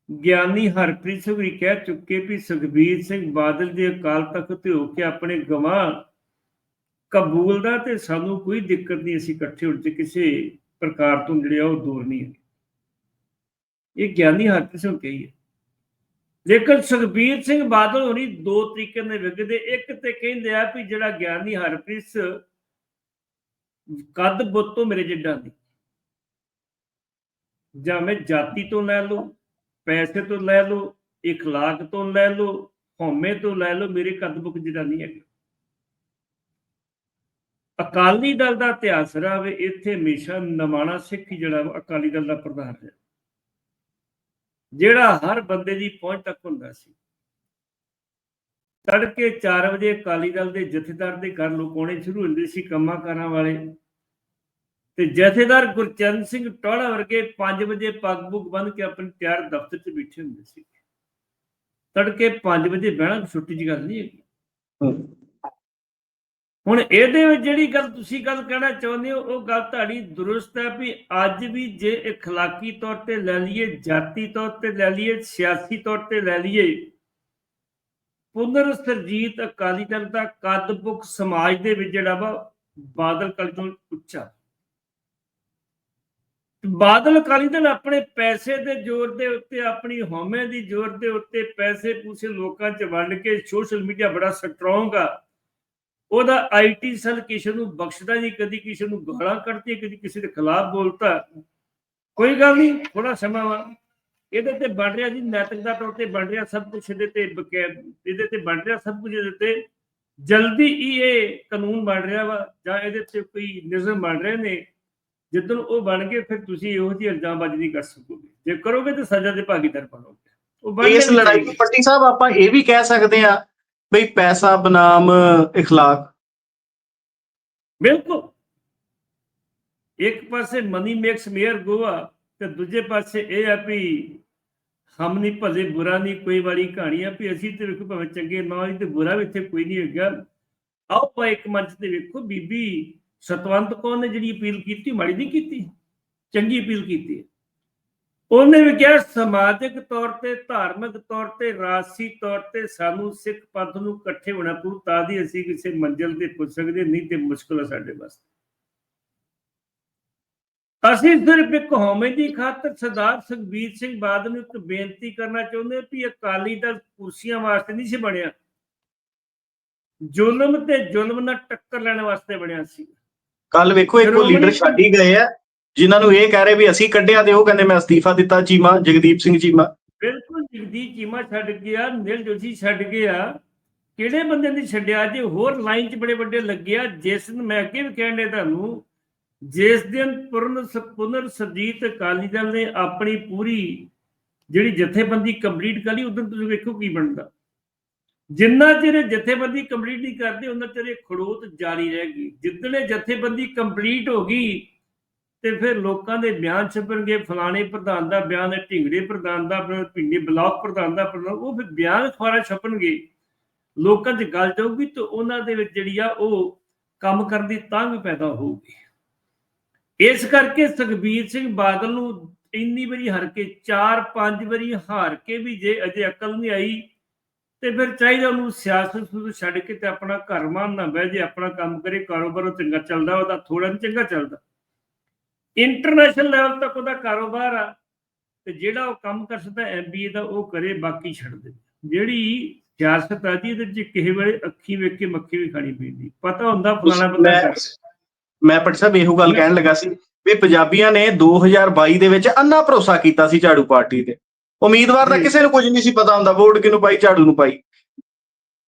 ਗਿਆਨੀ ਹਰਪ੍ਰੀਤ ਸਿੰਘ ਵੀ ਕਹਿ ਚੁੱਕੇ ਵੀ ਸੁਖਬੀਰ ਸਿੰਘ ਬਾਦਲ ਦੇ ਅਕਾਲ ਤਖਤ ਤੇ ਹੋ ਕੇ ਆਪਣੇ ਗਵਾਹ ਕਬੂਲ ਦਾ ਤੇ ਸਾਨੂੰ ਕੋਈ ਦਿੱਕਤ ਨਹੀਂ, ਅਸੀਂ ਇਕੱਠੇ ਹੋਣ ਚ ਕਿਸੇ ਪ੍ਰਕਾਰ ਤੋਂ ਜਿਹੜੇ ਆ ਉਹ ਦੂਰ ਨਹੀਂ ਹੈ ਇਹ ਗਿਆਨੀ ਹਰਪ੍ਰੀਤ ਸਿੰਘ ਕਹੀ ਹੈ। ਲੇਕਿਨ ਸੁਖਬੀਰ ਸਿੰਘ ਬਾਦਲ ਹੋਣੀ ਦੋ ਤਰੀਕੇ ਨਾਲ ਵਿਗਦੇ ਇੱਕ ਤੇ ਕਹਿੰਦੇ ਆ ਵੀ ਜਿਹੜਾ ਗਿਆਨੀ ਹਰਪ੍ਰੀਤ ਕੱਦ ਬੁੱਤ ਤੋਂ ਮੇਰੇ ਜਿੱਡਾ ਦੀ। ਜਾਂ ਮੈਂ ਜਾਤੀ ਤੋਂ ਲੈ ਲਓ ਪੈਸੇ ਤੋਂ ਲੈ ਲਓ اخلاق ਤੋਂ ਲੈ ਲਓ ਹਉਮੈ ਤੋਂ ਲੈ ਲਓ ਮੇਰੇ ਕੱਦ ਬੁੱਕ ਜਿਹੜਾ ਨਹੀਂ ਹੈਗਾ ਅਕਾਲੀ ਦਲ ਦਾ ਇਤਿਹਾਸ ਰਿਹਾ ਵੇ ਇੱਥੇ ਹਮੇਸ਼ਾ ਨਵਾਣਾ ਸਿੱਖ ਹੀ ਜਿਹੜਾ ਵਾ ਅਕਾਲੀ ਦਲ ਦਾ ਪ੍ਰਧਾਨ ਰਿਹਾ ਜਿਹੜਾ ਹਰ ਬੰਦੇ ਦੀ ਪਹੁੰਚ ਤੱਕ ਹੁੰਦਾ ਸੀ ਤੜਕੇ 4 ਵਜੇ ਅਕਾਲੀ ਦਲ ਦੇ ਜਥੇਦਾਰ ਦੇ ਘਰ ਲੁਕਾਉਣੇ ਸ਼ੁਰੂ ਹੁੰਦੇ ਸੀ ਕੰਮਾਂ ਕਾਰਾਂ ਵਾਲੇ ਤੇ ਜਥੇਦਾਰ ਗੁਰਚਰਨ ਸਿੰਘ ਟੋੜਾ ਵਰਗੇ 5 ਵਜੇ ਪੱਗ ਪੁੱਗ ਬੰਨ ਕੇ ਆਪਣੇ ਤਿਆਰ ਦਫ਼ਤਰ 'ਚ ਬੈਠੇ ਹੁੰਦੇ ਸੀ ਤੜਕੇ 5 ਵਜੇ ਬਹਿਣਾ ਛੁੱਟੀ ਦੀ ਗੱਲ ਨਹੀਂ ਹੈਗੀ ਹੁਣ ਇਹਦੇ ਵਿੱਚ ਜਿਹੜੀ ਗੱਲ ਤੁਸੀਂ ਗੱਲ ਕਹਿਣਾ ਚਾਹੁੰਦੇ ਹੋ ਉਹ ਗੱਲ ਤੁਹਾਡੀ ਦਰੁਸਤ ਹੈ ਵੀ ਅੱਜ ਵੀ ਜੇ اخلاقی ਤੌਰ ਤੇ ਲੈ ਲਈਏ ਜਾਤੀ ਤੌਰ ਤੇ ਲੈ ਲਈਏ ਸਿਆਸੀ ਤੌਰ ਤੇ ਲੈ ਲਈਏ ਪੁਨਰ ਸਰਜੀਤ ਅਕਾਲੀ ਦਲ ਦਾ ਕੱਦ ਬੁੱਕ ਸਮਾਜ ਦੇ ਵਿੱਚ ਜਿਹੜਾ ਵਾ ਬਾਦਲ ਕਲ ਤੋਂ ਉੱਚਾ ਬਾਦਲ ਅਕਾਲੀ ਦਲ ਆਪਣੇ ਪੈਸੇ ਦੇ ਜ਼ੋਰ ਦੇ ਉੱਤੇ, ਆਪਣੀ ਹਉਮੈ ਦੀ ਜ਼ੋਰ ਦੇ ਉੱਤੇ ਪੈਸੇ ਪੂਸੇ ਲੋਕਾਂ 'ਚ ਵੰਡ ਕੇ ਸੋਸ਼ਲ ਮੀਡੀਆ ਬੜਾ ਸਟਰੋਂਗ ਆ। ਉਹਦਾ ਆਈਟੀ ਸੈੱਲ ਕਿਸੇ ਨੂੰ ਬਖਸ਼ਦਾ ਨਹੀਂ, ਕਦੀ ਕਿਸੇ ਨੂੰ ਗਾਲਾਂ ਕੱਢਦੀ, ਕਦੀ ਕਿਸੇ ਦੇ ਖਿਲਾਫ ਬੋਲਤਾ ਕੋਈ ਗੱਲ ਨਹੀਂ ਥੋੜਾ ਸਮਾਂ ਵਾ। ਇਹਦੇ ਤੇ ਬਣ ਰਿਹਾ ਜੀ ਨੈਤਿਕਤਾ ਤੌਰ ਤੇ ਬਣ ਰਿਹਾ ਸਭ ਕੁਝ ਇਹਦੇ ਤੇ ਬਕਾਇ ਇਹਦੇ ਤੇ ਬਣ ਰਿਹਾ ਸਭ ਕੁਝ ਇਹਦੇ ਤੇ ਜਲਦੀ ਹੀ ਇਹ ਕਾਨੂੰਨ ਬਣ ਰਿਹਾ ਵਾ, ਜਾਂ ਇਹਦੇ ਤੇ ਕੋਈ ਨਿਯਮ ਬਣ ਰਹੇ ਨੇ। ਜਦੋਂ ਉਹ ਬਣ ਗਏ ਫਿਰ ਤੁਸੀਂ ਇਹੋ ਜਿਹੀ ਇਲਜ਼ਾਮਬਾਜ਼ੀ ਨਹੀਂ ਕਰ ਸਕੋਗੇ ਜੇ ਕਰੋਗੇ ਤਾਂ ਸਜ਼ਾ ਦੇ ਭਾਗੀਦਾਰ ਬਣੋਗੇ ਉਹ ਬਣਨੇ ਇਸ ਨਹੀਂ ਲੜਾਈ ਚਾਹੀਦੇ। ਨੂੰ ਪੱਟੀ ਸਾਹਿਬ ਆਪਾਂ ਇਹ ਵੀ ਕਹਿ ਸਕਦੇ ਆ ਬਈ ਪੈਸਾ ਬਨਾਮ اخلاق ਬਿਲਕੁਲ ਇੱਕ ਪਾਸੇ ਮਨੀ ਮੇਕਸ ਮੇਅਰ ਗੋਆ ਤੇ ਦੂਜੇ ਪਾਸੇ ਇਹ ਆ ਵੀ ਹਮ ਨਹੀਂ ਭਲੇ ਬੁਰਾ ਨਹੀਂ ਕੋਈ ਵਾਲੀ ਕਹਾਣੀ ਆ ਵੀ ਅਸੀਂ ਤੇ ਵੇਖੋ ਭਾਵੇਂ ਚੰਗੇ ਨਾ ਹੋਈ ਤੇ ਬੁਰਾ ਵੀ ਇੱਥੇ ਕੋਈ ਨਹੀਂ ਹੈਗਾ ਆਓ ਆਪਾਂ ਇੱਕ ਮੰਚ ਤੇ ਵੇਖੋ ਬੀਬੀ ਸਤਵੰਤ ਕੌਰ ਨੇ ਜਿਹੜੀ ਅਪੀਲ ਕੀਤੀ, ਮਾੜੀ ਨਹੀਂ ਕੀਤੀ, ਚੰਗੀ ਅਪੀਲ ਕੀਤੀ ਉਹਨੇ ਵੀ ਕਿਹਾ, ਸਮਾਜਿਕ ਤੌਰ ਤੇ, ਧਾਰਮਿਕ ਤੌਰ ਤੇ, ਰਾਜਸੀ ਤੌਰ ਤੇ ਸਾਨੂੰ ਸਿੱਖ ਪੰਥ ਨੂੰ ਇਕੱਠੇ ਹੋਣਾ ਪਊ, ਤਾਂ ਦੀ ਅਸੀਂ ਕਿਸੇ ਮੰਜ਼ਿਲ ਤੇ ਪੁੱਜ ਸਕਦੇ, ਨਹੀਂ ਤੇ ਮੁਸ਼ਕਲ ਹੈ ਸਾਡੇ ਵਾਸਤੇ। ਅਸੀਂ ਸਿਰਫ ਇੱਕ ਹਉਮੈ ਦੀ ਖਾਤਰ ਸਰਦਾਰ ਸੁਖਬੀਰ ਸਿੰਘ ਬਾਦਲ ਨੂੰ ਇੱਕ ਬੇਨਤੀ ਕਰਨਾ ਚਾਹੁੰਦੇ ਵੀ ਅਕਾਲੀ ਦਲ ਕੁਰਸੀਆਂ ਵਾਸਤੇ ਨਹੀਂ ਸੀ ਬਣਿਆ। ਜ਼ੁਲਮ ਤੇ ਜ਼ੁਲਮ ਨਾਲ ਟੱਕਰ ਲੈਣ ਵਾਸਤੇ ਬਣਿਆ ਸੀ। ਕੱਲ ਵੇਖੋ ਇੱਕ ਲੀਡਰ ਛੱਡ ਹੀ ਗਏ ਆ ਜਿਨ੍ਹਾਂ ਨੂੰ ਇਹ ਕਹਿ ਰਹੇ ਵੀ ਅਸੀਂ ਕੱਢਿਆ ਤੇ ਉਹ ਕਹਿੰਦੇ ਮੈਂ ਅਸਤੀਫਾ ਦਿੱਤਾ ਚੀਮਾ ਜਗਦੀਪ ਸਿੰਘ ਚੀਮਾ। ਬਿਲਕੁਲ ਜਗਦੀਪ ਚੀਮਾ ਛੱਡ ਗਿਆ ਨਿਲ ਜੋਸ਼ੀ ਛੱਡ ਗਿਆ। ਕਿਹੜੇ ਬੰਦੇ ਨੇ ਛੱਡਿਆ? ਜੇ ਹੋਰ ਲਾਈਨ 'ਚ ਬੜੇ ਵੱਡੇ ਲੱਗਿਆ ਜਿਸ ਨੂੰ ਮੈਂ ਅੱਗੇ ਵੀ ਕਹਿਣ ਡਿਆ ਤੁਹਾਨੂੰ ਜਿਸ ਦਿਨ ਪੁਰਨ ਪੁਨਰ ਸਰਜੀਤ ਅਕਾਲੀ ਦਲ ਨੇ ਆਪਣੀ ਪੂਰੀ ਜਿਹੜੀ ਜਥੇਬੰਦੀ ਕੰਪਲੀਟ ਕਰੀ ਉਦੋਂ ਤੁਸੀਂ ਵੇਖੋ ਕੀ ਬਣਦਾ। ਜਿੰਨਾ ਚਿਰ ਜਥੇਬੰਦੀ ਕੰਪਲੀਟ ਨਹੀਂ ਕਰਦੇ, ਉਹਨਾਂ ਚਿਰ ਇਹ ਖੜੋਤ ਜਾਰੀ ਰਹੇਗੀ। ਜਿੱਦਣੇ ਜਥੇਬੰਦੀ ਕੰਪਲੀਟ ਹੋ ਗਈ, ਤੇ ਫਿਰ ਲੋਕਾਂ ਦੇ ਬਿਆਨ ਛਪਣਗੇ। ਫਲਾਣੇ ਪ੍ਰਧਾਨ ਦਾ ਬਿਆਨ ਹੈ ਢਿੰਗੜੇ ਪ੍ਰਧਾਨ ਦਾ ਪਿੰਡੀ ਬਲਾਕ ਪ੍ਰਧਾਨ ਦਾ ਉਹ ਫਿਰ ਬਿਆਨ ਅਖਬਾਰਾਂ ਛਪਣਗੇ। ਲੋਕਾਂ 'ਚ ਗੱਲ ਜਾਊਗੀ ਤੇ ਉਹਨਾਂ ਦੇ ਵਿੱਚ ਜਿਹੜੀ ਆ, ਉਹ ਕੰਮ ਕਰਨ ਦੀ ਤੰਗ ਪੈਦਾ ਹੋਊਗੀ। ਇਸ ਕਰਕੇ ਸੁਖਬੀਰ ਸਿੰਘ ਬਾਦਲ ਨੂੰ ਇੰਨੀ ਵਾਰੀ ਹਾਰ ਕੇ 4-5 ਵਾਰੀ ਹਾਰ ਕੇ ਵੀ ਜੇ ਅਜੇ ਅਕਲ ਨਹੀਂ ਆਈ ਤੇ ਫਿਰ ਚਾਹੀਦਾ ਉਹਨੂੰ ਸਿਆਸਤ ਨੂੰ ਛੱਡ ਕੇ ਤੇ ਆਪਣਾ ਘਰ ਮਾਨ ਨਾ ਬਹਿ ਜੇ ਆਪਣਾ ਕੰਮ ਕਰੇ ਕਾਰੋਬਾਰ ਉਹ ਚੰਗਾ ਚੱਲਦਾ ਉਹਦਾ ਥੋੜਾ ਨਹੀਂ ਚੰਗਾ ਚੱਲਦਾ। ਇੰਟਰਨੈਸ਼ਨਲ ਲੈਵਲ ਤੱਕ ਉਹਦਾ ਕਾਰੋਬਾਰ ਆ ਤੇ ਜਿਹੜਾ ਉਹ ਕੰਮ ਕਰ ਸਕਦਾ ਐਮਬੀਏ ਦਾ ਉਹ ਕਰੇ ਬਾਕੀ ਛੱਡ ਦੇ। ਜਿਹੜੀ ਸਿਆਸਤ ਆ ਜੀ ਇਹਦੇ ਵਿੱਚ ਕਿਸੇ ਵੇਲੇ ਅੱਖੀ ਵੇਖ ਕੇ ਮੱਖੀ ਵੀ ਖਾਣੀ ਪੈਂਦੀ। ਪਤਾ ਹੁੰਦਾ ਫਲਾਣਾ ਬੰਦਾ ਕਰ ਮੈਂ ਪਟ ਸਾਹਿਬ ਇਹੋ ਗੱਲ ਕਹਿਣ ਲੱਗਾ ਸੀ ਵੀ ਪੰਜਾਬੀਆਂ ਨੇ 2022 ਦੇ ਵਿੱਚ ਅੰਨਾ ਭਰੋਸਾ ਕੀਤਾ ਸੀ ਝਾੜੂ ਪਾਰਟੀ ਤੇ। ਉਮੀਦਵਾਰ ਦਾ। ਕਿਸੇ ਨੂੰ ਕੁਝ ਨਹੀਂ ਸੀ ਪਤਾ ਹੁੰਦਾ ਵੋਟ ਕਿਹਨੂੰ ਪਾਈ ਝਾੜੂ ਨੂੰ ਪਾਈ।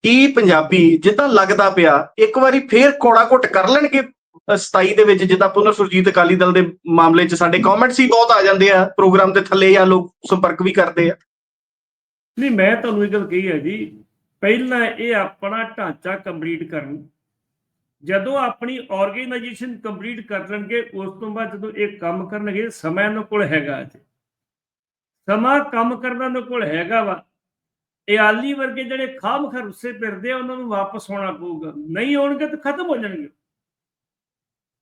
ਕੀ ਪੰਜਾਬੀ ਜਿੱਦਾਂ ਲੱਗਦਾ ਪਿਆ ਇੱਕ ਵਾਰੀ ਫੇਰ ਕੋੜਾ ਘੁੱਟ ਕਰ ਲੈਣਗੇ ਅ, 27 ਦੇ ਵਿੱਚ ਜਿੱਦਾਂ ਪੁਨਰ ਸੁਰਜੀਤ ਅਕਾਲੀ ਦਲ ਦੇ ਮਾਮਲੇ 'ਚ ਸਾਡੇ ਕਮੈਂਟਸ ਹੀ ਬਹੁਤ ਆ ਜਾਂਦੇ ਆ ਪ੍ਰੋਗਰਾਮ ਦੇ ਥੱਲੇ ਜਾਂ ਲੋਕ ਸੰਪਰਕ ਵੀ ਕਰਦੇ ਆ। ਨਹੀਂ ਮੈਂ ਤੁਹਾਨੂੰ ਇਹ ਗੱਲ ਕਹੀ ਹੈ ਜੀ ਪਹਿਲਾਂ ਇਹ ਆਪਣਾ ਢਾਂਚਾ ਕੰਪਲੀਟ ਕਰਨ ਜਦੋਂ ਆਪਣੀ ਆਰਗੇਨਾਈਜੇਸ਼ਨ ਕੰਪਲੀਟ ਕਰ ਲੈਣਗੇ ਉਸ ਤੋਂ ਬਾਅਦ ਜਦੋਂ ਇਹ ਕੰਮ ਕਰਨਗੇ ਸਮਾਂ ਇਹਨਾਂ ਕੋਲ ਹੈਗਾ ਜੀ। ਸਮਾਂ ਕੰਮ ਕਰਨ ਇਹਨਾਂ ਕੋਲ ਹੈਗਾ ਵਾ। ਇਹ ਆਲੀ ਵਰਗੇ ਜਿਹੜੇ ਖਾਮ ਖਰੁੱਸੇ ਫਿਰਦੇ ਆ, ਉਹਨਾਂ ਨੂੰ ਵਾਪਸ ਹੋਣਾ ਪਊਗਾ। ਨਹੀਂ ਹੋਣਗੇ ਤਾਂ ਖਤਮ ਹੋ ਜਾਣਗੇ।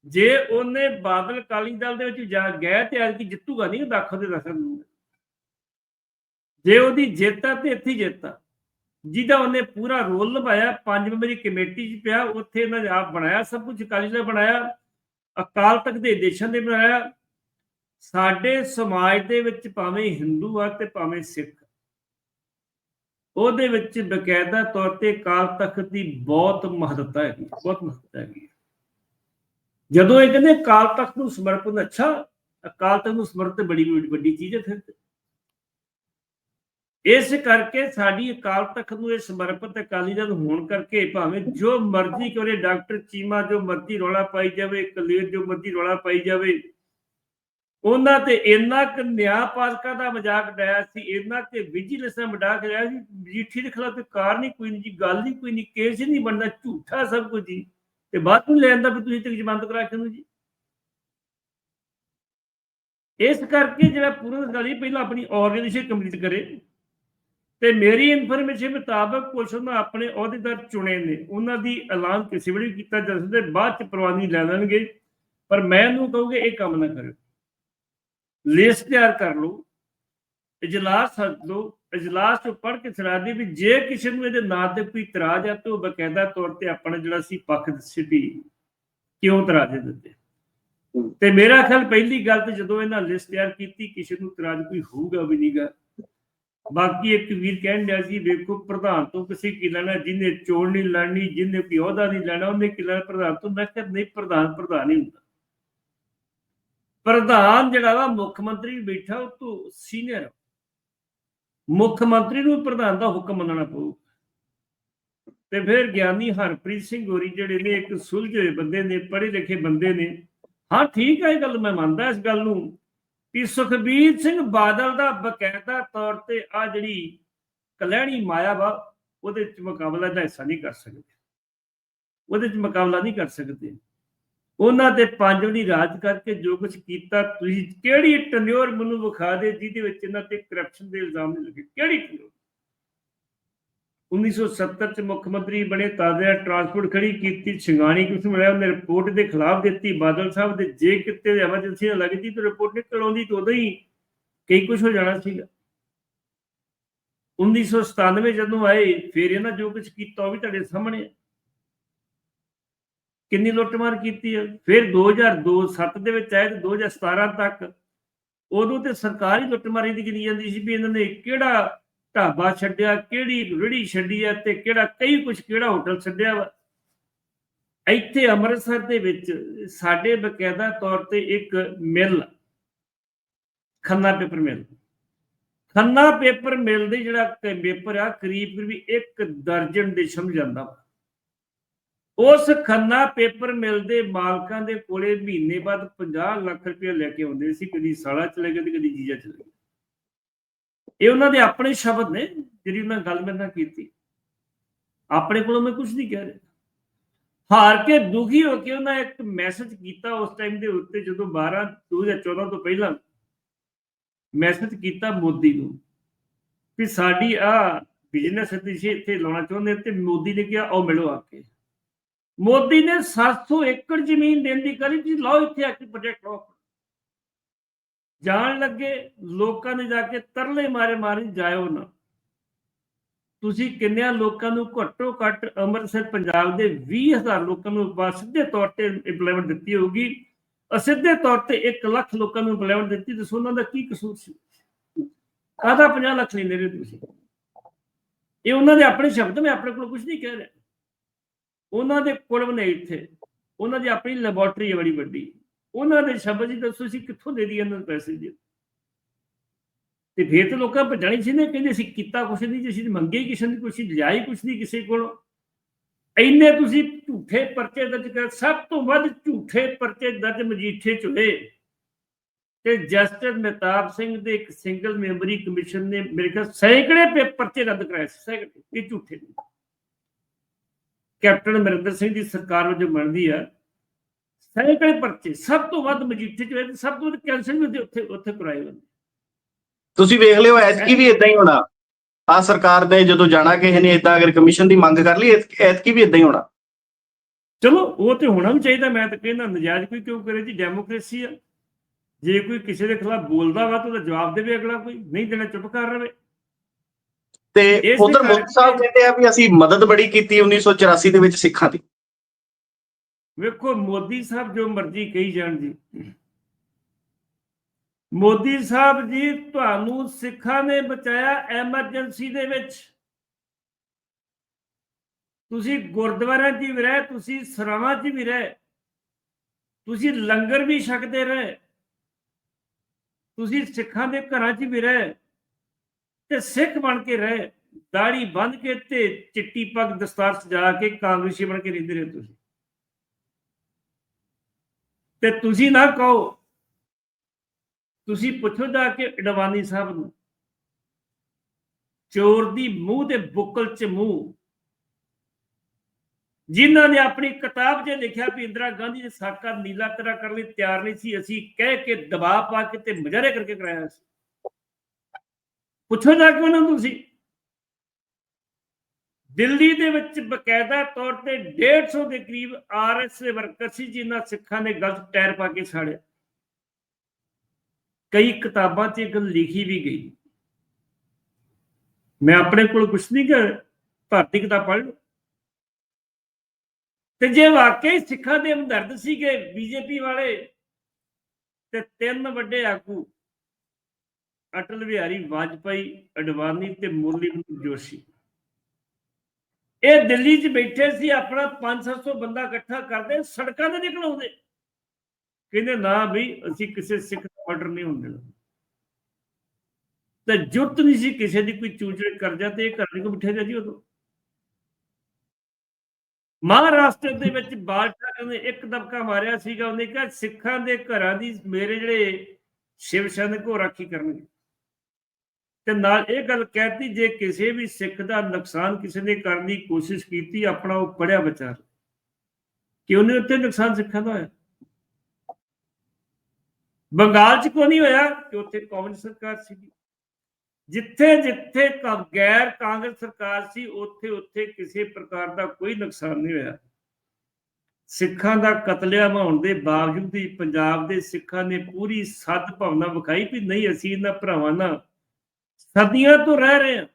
ਜੇ ਉਹਨੇ ਬਾਦਲ ਕਾਲੀ ਦਲ ਦੇ ਵਿੱਚ ਜਾ ਗਿਆ ਤੇ ਅੱਜ ਕੀ ਜਿੱਤੂਗਾ ਨਹੀਂ ਦਾਖਲ ਦੇ ਰਸਮ ਜੇ ਉਹਦੀ ਜਿੱਤ ਆ ਤੇ ਇੱਥੇ ਹੀ ਜਿੱਤ ਜਿਹਦਾ ਉਹਨੇ ਪੂਰਾ ਰੋਲ ਨਿਭਾਇਆ ਪੰਜ ਮੈਂਬਰੀ ਕਮੇਟੀ 'ਚ ਪਿਆ, ਉੱਥੇ ਇਹਨਾਂ ਨੇ ਆਪ ਬਣਾਇਆ, ਸਭ ਕੁਝ ਅਕਾਲੀ ਨੇ ਬਣਾਇਆ। ਅਕਾਲ ਤਖਤ ਦੇ ਦੇਸ਼ਾਂ ਦੇ ਬਣਾਇਆ। ਸਾਡੇ ਸਮਾਜ ਦੇ ਵਿੱਚ ਭਾਵੇਂ ਹਿੰਦੂ ਆ ਤੇ ਭਾਵੇਂ ਸਿੱਖ ਉਹਦੇ ਵਿੱਚ ਬਕਾਇਦਾ ਤੌਰ ਤੇ ਅਕਾਲ ਤਖਤ ਦੀ ਬਹੁਤ ਮਹੱਤਤਾ ਹੈਗੀ ਬਹੁਤ ਮਹੱਤਤਾ ਹੈਗੀ ਜਦੋਂ ਇਹ ਕਹਿੰਦੇ ਅਕਾਲ ਤਖਤ ਨੂੰ ਸਮਰਪਣ, ਅੱਛਾ, ਅਕਾਲ ਤਖਤ ਨੂੰ ਸਮਰਪਣ ਬੜੀ ਵੱਡੀ ਚੀਜ਼ ਹੈ ਫਿਰ ਇਸ ਕਰਕੇ ਸਾਡੀ ਅਕਾਲ ਤਖਤ ਨੂੰ ਇਹ ਸਮਰਪਿਤ ਅਕਾਲੀ ਦਲ ਹੋਣ ਕਰਕੇ ਭਾਵੇਂ ਜੋ ਮਰਜ਼ੀ ਕਰੇ, ਡਾਕਟਰ ਚੀਮਾ ਜੋ ਮਰਜ਼ੀ ਰੌਲਾ ਪਾਈ ਜਾਵੇ, ਕਲੀਰ ਜੋ ਮਰਜ਼ੀ ਰੌਲਾ ਪਾਈ ਜਾਵੇ ਉਹਨਾਂ ਤੇ ਇੰਨਾ ਕੁ ਨਿਆਂ ਪਾਲਕਾ ਦਾ ਮਜ਼ਾਕ ਡਾਇਆ ਸੀ, ਇੰਨਾ ਕਿ ਵਿਜੀਲੈਂਸ ਦਾ ਮਜ਼ਾਕ ਡਾਇਆ ਸੀ, ਮਜੀਠੀ ਦੇ ਖਿਲਾਫ ਕਾਰ ਨਹੀਂ, ਕੋਈ ਨਹੀਂ ਜੀ, ਗੱਲ ਨਹੀਂ, ਕੋਈ ਨਹੀਂ, ਕੇਸ ਨਹੀਂ ਬਣਦਾ, ਝੂਠਾ ਸਭ ਕੁਝ ਜੀ। ਤੇ ਬਾਅਦ ਨੂੰ ਲੈਣ ਦਾ ਵੀ ਤੁਸੀਂ ਤੇ ਜ਼ਮਾਨਤ ਕਰਾ ਕੇ ਨੂੰ ਜੀ। ਇਸ ਕਰਕੇ ਜਿਹੜਾ ਪੂਰਨ ਗਾਲੀ ਪਹਿਲਾਂ ਆਪਣੀ ਆਰਗੇਨਾਈਜੇਸ਼ਨ ਕੰਪਲੀਟ ਕਰੇ ਤੇ ਮੇਰੀ ਇਨਫੋਰਮੇਸ਼ਨ ਮੁਤਾਬਕ ਕੁਝ ਉਹਨਾਂ ਆਪਣੇ ਅਹੁਦੇਦਾਰ ਚੁਣੇ ਨੇ। ਉਹਨਾਂ ਦੀ ਐਲਾਨ ਕਿਸੇ ਵੇਲੇ ਵੀ ਕੀਤਾ ਜਾ ਸਕਦਾ, ਬਾਅਦ ਚ ਪ੍ਰਵਾਨੀ ਲੈ ਲੈਣਗੇ। ਪਰ ਮੈਂ ਉਹਨੂੰ ਕਹੂੰਗਾ, ਇਹ ਕੰਮ ਨਾ ਕਰਿਓ। ਲਿਸਟ ਤਿਆਰ ਕਰ ਲਓ ਇਜਲਾਸ ਸੱਦ ਲਓ ਇਜਲਾਸ ਚ ਪੜ੍ਹ ਕੇ ਸੁਣਾ ਦੇ ਵੀ ਜੇ ਕਿਸੇ ਨੂੰ ਇਹਦੇ ਨਾਂ ਤੇ ਕੋਈ ਇਤਰਾਜ਼ ਆ ਤਾਂ ਉਹ ਬਕਾਇਦਾ ਤੌਰ ਤੇ ਆਪਣਾ ਜਿਹੜਾ ਸੀ ਪੱਖ ਸਿੱਧੀ ਕਿਉਂ ਇਤਰਾਜ਼ ਦਿੱਤੇ ਤੇ ਮੇਰਾ ਖਿਆਲ ਪਹਿਲੀ ਗੱਲ ਤੇ ਜਦੋਂ ਇਹਨਾਂ ਲਿਸਟ ਤਿਆਰ ਕੀਤੀ ਕਿਸੇ ਨੂੰ ਇਤਰਾਜ਼ ਕੋਈ ਹੋਊਗਾ ਵੀ ਨਹੀਂਗਾ ਬਾਕੀ ਇੱਕ ਵੀਰ ਕਹਿਣ ਡਿਆ ਸੀ ਵੇਖੋ ਪ੍ਰਧਾਨ ਤੋਂ ਕਿਸੇ ਕੀ ਲੈਣਾ ਜਿਹਨੇ ਚੋਣ ਨਹੀਂ ਲੜਨੀ ਜਿਹਨੇ ਕੋਈ ਅਹੁਦਾ ਨਹੀਂ ਲੈਣਾ ਉਹਨੇ ਕੀ ਲੈਣਾ ਪ੍ਰਧਾਨ ਤੋਂ। ਮੈਂ ਕਿਹਾ ਨਹੀਂ ਪ੍ਰਧਾਨ ਪ੍ਰਧਾਨ ਹੀ ਹੁੰਦਾ। ਪ੍ਰਧਾਨ ਜਿਹੜਾ ਵਾ, ਮੁੱਖ ਮੰਤਰੀ ਬੈਠਾ, ਉਹ ਤੋਂ ਸੀਨੀਅਰ ਮੁੱਖ ਮੰਤਰੀ ਨੂੰ ਪ੍ਰਧਾਨ ਦਾ ਹੁਕਮ ਮੰਨਣਾ ਪਊ। ਤੇ ਫਿਰ ਗਿਆਨੀ ਹਰਪ੍ਰੀਤ ਸਿੰਘ ਹੋਰੀ ਜਿਹੜੇ ਨੇ, ਇੱਕ ਸੁਲਝੇ ਹੋਏ ਬੰਦੇ ਨੇ, ਪੜ੍ਹੇ ਲਿਖੇ ਬੰਦੇ ਨੇ। ਹਾਂ, ਠੀਕ ਹੈ ਇਹ ਗੱਲ, ਮੈਂ ਮੰਨਦਾ ਇਸ ਗੱਲ ਨੂੰ ਕਿ ਸੁਖਬੀਰ ਸਿੰਘ ਬਾਦਲ ਦਾ ਬਕਾਇਦਾ ਤੌਰ ਤੇ ਆ ਜਿਹੜੀ ਕਲਹਿਣੀ ਮਾਇਆ ਵਾ, ਉਹਦੇ ਚ ਮੁਕਾਬਲਾ ਦਾ ਹਿੱਸਾ ਨਹੀਂ ਕਰ ਸਕਦੇ। ਉਹਦੇ ਚ ਮੁਕਾਬਲਾ ਨਹੀਂ ਕਰ ਸਕਦੇ। ਉਹਨਾਂ ਤੇ ਪੰਜ ਰਾਜ ਕਰਕੇ ਜੋ ਕੁਝ ਕੀਤਾ, ਤੁਸੀਂ ਕਿਹੜੀ ਟਨਿਓਰ ਮੈਨੂੰ ਵਿਖਾ ਦੇ ਜਿਹਦੇ ਵਿੱਚ ਇਹਨਾਂ ਤੇ ਕਰਪਸ਼ਨ ਦੇ ਇਲਜ਼ਾਮ ਨਹੀਂ ਲੱਗੇ ਕਿਹੜੀ tenure? 1970 ਚ ਮੁੱਖ ਮੰਤਰੀ ਬਣੇ ਤਾਜ਼ਾ ਟਰਾਂਸਪੋਰਟ ਖੜੀ ਕੀਤੀ, ਛਿੰਗਾਣੀ ਕਿਸ ਮਿਲਿਆ, ਉਹਨੇ ਰਿਪੋਰਟ ਦੇ ਖਿਲਾਫ ਦਿੱਤੀ ਬਾਦਲ ਸਾਹਿਬ ਦੇ ਜੇ ਕਿਤੇ ਐਮਰਜੈਂਸੀ ਲੱਗਦੀ, ਤਾਂ ਰਿਪੋਰਟ ਨਿਕਲ ਆਉਂਦੀ ਤਾਂ ਉਦੋਂ ਹੀ ਕਈ ਕੁਝ ਹੋ ਜਾਣਾ ਸੀਗਾ 1997 ਜਦੋਂ ਆਏ, ਫਿਰ ਇਹਨਾਂ ਜੋ ਕੁਝ ਕੀਤਾ ਉਹ ਵੀ ਤੁਹਾਡੇ ਸਾਹਮਣੇ ਹੈ। ਕਿੰਨੀ ਲੁੱਟਮਾਰ ਕੀਤੀ ਹੈ ਫਿਰ 2002 7 ਦੇ ਵਿੱਚ ਆਏ ਤੇ 2017 ਤੱਕ ਉਦੋਂ ਤੇ ਸਰਕਾਰੀ ਲੁੱਟਮਾਰੀ ਦੀ ਗਿਣੀ ਜਾਂਦੀ ਸੀ ਵੀ ਇਹਨਾਂ ਨੇ ਕਿਹੜਾ ਢਾਬਾ ਛੱਡਿਆ, ਕਿਹੜੀ ਰੜੀ ਛੱਡੀ ਹੈ ਤੇ ਕਿਹੜਾ ਕਈ ਕੁਝ ਕਿਹੜਾ ਹੋਟਲ ਛੱਡਿਆ ਵਾ। ਇੱਥੇ ਅੰਮ੍ਰਿਤਸਰ ਦੇ ਵਿੱਚ ਸਾਡੇ ਬਕਾਇਦਾ ਤੌਰ ਤੇ ਇੱਕ mill, Khanna paper mill. Khanna paper mill ਦੇ ਜਿਹੜਾ ਪੇਪਰ ਆ ਕਰੀਬ ਕਰੀਬ ਇੱਕ ਦਰਜਨ ਦੇ ਸਮਝ ਜਾਂਦਾ ਵਾ। ਉਸ ਖੰਨਾ ਪੇਪਰ ਮਿਲ ਦੇ ਮਾਲਕਾਂ ਦੇ ਕੋਲੇ ਮਹੀਨੇ ਬਾਅਦ 50 ਲੱਖ ਰੁਪਏ ਲੈ ਕੇ ਆਉਂਦੇ ਸੀ, ਕਦੀ ਸਾਲਾ ਚਲੇ ਗਏ ਤੇ ਕਦੀ ਜੀਜਾ ਚਲੇ ਗਏ। ਇਹ ਉਹਨਾਂ ਦੇ ਆਪਣੇ ਸ਼ਬਦ ਨੇ ਜਿਹੜੀ ਉਹਨਾਂ ਗੱਲ ਮੇਰੇ ਨਾਲ ਕੀਤੀ। ਆਪਣੇ ਕੋਲੋਂ ਮੈਂ ਕੁਝ ਨਹੀਂ ਕਹਿ ਰਿਹਾ। ਹਾਰ ਕੇ ਦੁਖੀ ਹੋ ਕੇ ਉਹਨਾਂ ਇੱਕ ਮੈਸੇਜ ਕੀਤਾ ਉਸ ਟਾਈਮ ਦੇ ਉੱਤੇ ਜਦੋਂ 12 2014 ਤੋਂ ਪਹਿਲਾਂ ਮੈਸੇਜ ਕੀਤਾ ਮੋਦੀ ਨੂੰ ਵੀ ਸਾਡੀ ਆ ਬਿਜ਼ਨਸ ਅਸੀਂ ਇੱਥੇ ਲਾਉਣਾ ਚਾਹੁੰਦੇ ਤੇ ਮੋਦੀ ਨੇ ਕਿਹਾ, ਆਓ ਮਿਲੋ ਆ ਕੇ। ਮੋਦੀ ਨੇ 700 ਏਕੜ ਜ਼ਮੀਨ ਦੇਣ ਦੀ ਕਰੀ ਜੀ ਲਓ ਇੱਥੇ ਆ ਕੇ ਪ੍ਰੋਜੈਕਟ ਲਾਓ ਜਾਣ ਲੱਗੇ, ਲੋਕਾਂ ਨੇ ਜਾ ਕੇ ਤਰਲੇ ਮਾਰੇ ਮਾਰੇ, ਜਾਇਓ ਨਾ। ਤੁਸੀਂ ਕਿੰਨਿਆਂ ਲੋਕਾਂ ਨੂੰ ਘੱਟੋ ਘੱਟ ਅੰਮ੍ਰਿਤਸਰ ਪੰਜਾਬ ਦੇ 20000 ਲੋਕਾਂ ਨੂੰ ਸਿੱਧੇ ਤੌਰ ਤੇ ਇੰਪਲੋਇਮੈਂਟ ਦਿੱਤੀ ਹੋਊਗੀ। ਅਸਿੱਧੇ ਤੌਰ ਤੇ 1 ਲੱਖ ਲੋਕਾਂ ਨੂੰ ਇੰਪਲੋਇਮੈਂਟ ਦਿੱਤੀ, ਦੱਸੋ ਉਹਨਾਂ ਦਾ ਕੀ ਕਸੂਰ ਸੀ? ਕਾਹਦਾ 50 ਲੱਖ ਨਹੀਂ ਦੇ ਰਹੇ ਤੁਸੀਂ। ਇਹ ਉਹਨਾਂ ਦੇ ਆਪਣੇ ਸ਼ਬਦ, ਮੈਂ ਆਪਣੇ ਕੋਲ ਕੁਝ ਨਹੀਂ ਕਹਿ ਰਿਹਾ। ਉਹਨਾਂ ਦੇ ਕੁਲਬ ਨੇ ਇੱਥੇ। ਉਹਨਾਂ ਦੀ ਆਪਣੀ ਲੈਬੋਰਟਰੀ ਹੈ ਬੜੀ ਵੱਡੀ। ਉਹਨਾਂ ਦੇ ਸ਼ਬਦ ਜੀ ਦੱਸੋ ਸੀ ਕਿੱਥੋਂ ਦੇ ਦੀ ਇਹਨਾਂ ਨੂੰ ਪੈਸੇ ਜੀ ਤੇ ਫਿਰ ਤਾਂ ਲੋਕਾਂ ਭੱਜਣੀ ਸੀ ਨੇ, ਕਹਿੰਦੇ ਅਸੀਂ ਕੀਤਾ ਕੁਛ ਨਹੀਂ ਜੀ, ਅਸੀਂ ਮੰਗੇ ਕਿਸੇ ਨੇ ਕੁਛ ਲਿਆ ਕੁਛ ਨਹੀਂ ਕਿਸੇ ਕੋਲੋਂ। ਇੰਨੇ ਤੁਸੀਂ ਝੂਠੇ ਪਰਚੇ ਦਰਜ ਕਰ, ਸਭ ਤੋਂ ਵੱਧ ਝੂਠੇ ਪਰਚੇ ਦਰਜ ਮਜੀਠੇ ਚ ਹੋਏ। ਤੇ ਜਸਟਿਸ ਮਹਿਤਾਬ ਸਿੰਘ ਦੇ ਇੱਕ ਸਿੰਗਲ ਮੈਂਬਰੀ ਕਮਿਸ਼ਨ ਨੇ ਮੇਰੇ ਖਿਆਲ ਸੈਂਕੜੇ ਪਰਚੇ ਰੱਦ ਕਰਾਏ ਸੀ, ਸੈਂਕੜੇ, ਇਹ ਝੂਠੇ ਨੇ। ਕੈਪਟਨ ਅਮਰਿੰਦਰ ਸਿੰਘ ਦੀ ਸਰਕਾਰ ਵਜੋਂ ਬਣਦੀ ਆ ਸੈਂਕੜੇ ਪਰਚੇ ਸਭ ਤੋਂ ਵੱਧ ਮਜੀਠੇ ਚ ਹੋਏ ਸਭ ਤੋਂ ਵੱਧ ਕੈਂਸਲ ਵੀ ਉੱਥੇ- ਉੱਥੇ ਉੱਥੇ ਕਰਾਏ ਹੋਏ। ਤੁਸੀਂ ਵੇਖ ਲਿਓ ਐਤਕੀ ਵੀ ਇਦਾਂ ਹੀ ਹੋਣਾ। ਆ ਸਰਕਾਰ ਨੇ ਜਦੋਂ ਜਾਣਾ ਕਿਸੇ ਨੇ ਇਦਾਂ ਅਗਰ ਕਮਿਸ਼ਨ ਦੀ ਮੰਗ ਕਰ ਲਈ ਐਤ- ਐਤਕੀ ਵੀ ਇਦਾਂ ਹੀ ਹੋਣਾ। ਚਲੋ ਉਹ ਤੇ ਹੋਣਾ ਵੀ ਚਾਹੀਦਾ ਮੈਂ ਤਾਂ ਕਹਿੰਦਾ ਨਜਾਇਜ਼ ਕੋਈ ਕਿਉਂ ਕਰੇ ਜੀ ਡੈਮੋਕ੍ਰੇਸੀ ਆ। ਜੇ ਕੋਈ ਕਿਸੇ ਦੇ ਖਿਲਾਫ ਬੋਲਦਾ ਵਾ ਤਾਂ ਉਹਦਾ ਜਵਾਬ ਦੇਵੇ ਅਗਲਾ ਕੋਈ ਨਹੀਂ ਦੇਣਾ ਚੁੱਪ ਕਰ ਰਵੇ। ਤੇ ਉਧਰ ਮੋਦੀ ਸਾਹਿਬ ਕਹਿੰਦੇ ਆ ਵੀ ਅਸੀਂ ਮਦਦ ਬੜੀ ਕੀਤੀ 1984 ਦੇ ਵਿੱਚ ਸਿੱਖਾਂ ਦੀ। ਵੇਖੋ ਮੋਦੀ ਸਾਹਿਬ ਜੋ ਮਰਜ਼ੀ ਕਹੀ ਜਾਣ ਜੀ। ਮੋਦੀ ਸਾਹਿਬ ਜੀ ਤੁਹਾਨੂੰ ਸਿੱਖਾਂ ਨੇ ਬਚਾਇਆ ਐਮਰਜੈਂਸੀ ਦੇ ਵਿੱਚ। ਤੁਸੀਂ ਗੁਰਦੁਆਰਿਆਂ 'ਚ ਵੀ ਰਹੇ ਤੁਸੀਂ ਸਰਾਵਾਂ 'ਚ ਵੀ ਰਹੇ ਤੁਸੀਂ ਲੰਗਰ ਵੀ ਛਕਦੇ ਰਹੇ ਤੁਸੀਂ ਸਿੱਖਾਂ ਦੇ ਘਰਾਂ 'ਚ ਵੀ ਰਹੇ ਤੇ ਸਿੱਖ ਬਣ ਕੇ ਰਹੇ, ਦਾੜੀ ਬੰਦ ਕੇ ਤੇ ਚਿੱਟੀ ਪੱਗ ਦਸਤਾਰ ਸਜਾ ਕੇ ਕਾਂਗਰਸੀ ਬਣ ਕੇ ਰਹਿੰਦੇ ਰਹੇ ਤੁਸੀਂ। ਤੇ ਤੁਸੀਂ ਨਾ ਕਹੋ, ਤੁਸੀਂ ਪੁੱਛੋ ਜਾ ਕੇ ਅਡਵਾਨੀ ਸਾਹਿਬ ਨੂੰ, ਚੋਰ ਦੀ ਮੂੰਹ ਤੇ ਬੁੱਕਲ ਚ ਮੂੰਹ। ਜਿਨ੍ਹਾਂ ਨੇ ਆਪਣੀ ਕਿਤਾਬ 'ਚ ਲਿਖਿਆ ਵੀ ਇੰਦਰਾ ਗਾਂਧੀ ਨੇ ਸਾਕਾ ਨੀਲਾ ਤੇਰਾ ਕਰਨ ਲਈ ਤਿਆਰ ਨਹੀਂ ਸੀ, ਅਸੀਂ ਕਹਿ ਕੇ ਦਬਾਅ ਪਾ ਕੇ ਤੇ ਮੁਜ਼ਾਹਰੇ ਕਰਕੇ ਕਰਾਇਆ ਸੀ। ਪੁੱਛੋ ਜਾ ਕੇ ਉਹਨਾਂ ਨੂੰ ਤੁਸੀਂ। ਦਿੱਲੀ ਦੇ ਵਿੱਚ ਬਕਾਇਦਾ ਤੌਰ ਤੇ 150 ਦੇ ਕਰੀਬ ਆਰਐਸ ਦੇ ਵਰਕਰ ਸੀ ਜਿਨ੍ਹਾਂ ਸਿੱਖਾਂ ਨੇ ਗਲਤ ਟਾਇਰ ਪਾ ਕੇ ਸਾੜਿਆ। ਕਈ ਕਿਤਾਬਾਂ 'ਚ ਇਹ ਗੱਲ ਲਿਖੀ ਵੀ ਗਈ। ਮੈਂ ਆਪਣੇ ਕੋਲ ਕੁਝ ਨਹੀਂ ਕਰ ਭਾਰਤੀ ਕਿਤਾਬ ਪੜ੍ਹ ਲਓ। ਤੇ ਜੇ ਵਾਕਈ ਸਿੱਖਾਂ ਦੇ ਹਮਦਰਦ ਸੀਗੇ ਬੀਜੇਪੀ ਵਾਲੇ, ਤੇ ਤਿੰਨ ਵੱਡੇ ਆਗੂ ਅਟਲ ਬਿਹਾਰੀ ਵਾਜਪਾਈ, ਅਡਵਾਨੀ ਤੇ ਮੁਰਲੀ ਮਨੋਹਰ ਜੋਸ਼ੀ। ਇਹ ਦਿੱਲੀ 'ਚ ਬੈਠੇ ਸੀ, ਆਪਣਾ 5-700 ਬੰਦਾ ਇਕੱਠਾ ਕਰਦੇ, ਸੜਕਾਂ ਤੇ ਨਿਕਲ ਆਉਂਦੇ ਕਹਿੰਦੇ ਨਾ ਵੀ ਅਸੀਂ ਕਿਸੇ ਸਿੱਖ ਦਾ ਆਰਡਰ ਨਹੀਂ ਹੁੰਦੇ ਤੇ ਜੁਰਤ ਨਹੀਂ ਸੀ ਕਿਸੇ ਦੀ ਕੋਈ ਚੂਚੜ ਕਰਜ਼ਾ ਤੇ, ਇਹ ਘਰ ਨਹੀਂ ਕੋ ਬਿਠੇ ਜੀ ਉਦੋਂ। ਮਹਾਰਾਸ਼ਟਰ ਦੇ ਵਿੱਚ ਬਾਲ ਨੇ ਇੱਕ ਦਬਕਾ ਮਾਰਿਆ ਸੀਗਾ, ਉਹਨੇ ਕਿਹਾ ਸਿੱਖਾਂ ਦੇ ਘਰਾਂ ਦੀ ਮੇਰੇ ਜਿਹੜੇ ਸ਼ਿਵ ਸੈਨਿਕ ਉਹ ਰਾਖੀ ਕਰਨਗੇ। ਤੇ ਨਾਲ ਇਹ ਗੱਲ ਕਹਿਤੀ, ਜੇ ਕਿਸੇ ਵੀ ਸਿੱਖ ਦਾ ਨੁਕਸਾਨ ਕਿਸੇ ਨੇ ਕਰਨ ਦੀ ਕੋਸ਼ਿਸ਼ ਕੀਤੀ, ਆਪਣਾ ਉਹ ਪੜਿਆ ਵਿਚਾਰ। ਕਿ ਉਹਨੇ ਉੱਤੇ ਨੁਕਸਾਨ ਸਿੱਖਾਂ ਦਾ ਹੋਇਆ? ਬੰਗਾਲ 'ਚ ਕੋਈ ਨਹੀਂ ਹੋਇਆ ਕਿ ਉੱਥੇ ਕਾਂਗਰਸ ਸਰਕਾਰ ਸੀ ਜਿੱਥੇ ਜਿੱਥੇ ਗੈਰ ਕਾਂਗਰਸ ਸਰਕਾਰ ਸੀ, ਉੱਥੇ ਉੱਥੇ ਕਿਸੇ ਪ੍ਰਕਾਰ ਦਾ ਕੋਈ ਨੁਕਸਾਨ ਨਹੀਂ ਹੋਇਆ। ਸਿੱਖਾਂ ਦਾ ਕਤਲੇਆਮ ਹੋਣ ਦੇ ਬਾਵਜੂਦ ਵੀ ਪੰਜਾਬ ਦੇ ਸਿੱਖਾਂ ਨੇ ਪੂਰੀ ਸੱਤ ਭਾਵਨਾ ਵਿਖਾਈ ਵੀ ਨਹੀਂ, ਅਸੀਂ ਇਹਨਾਂ ਭਰਾਵਾਂ ਨਾਲ ਸਦੀਆਂ ਤੋਂ ਰਹਿ ਰਹੇ ਆ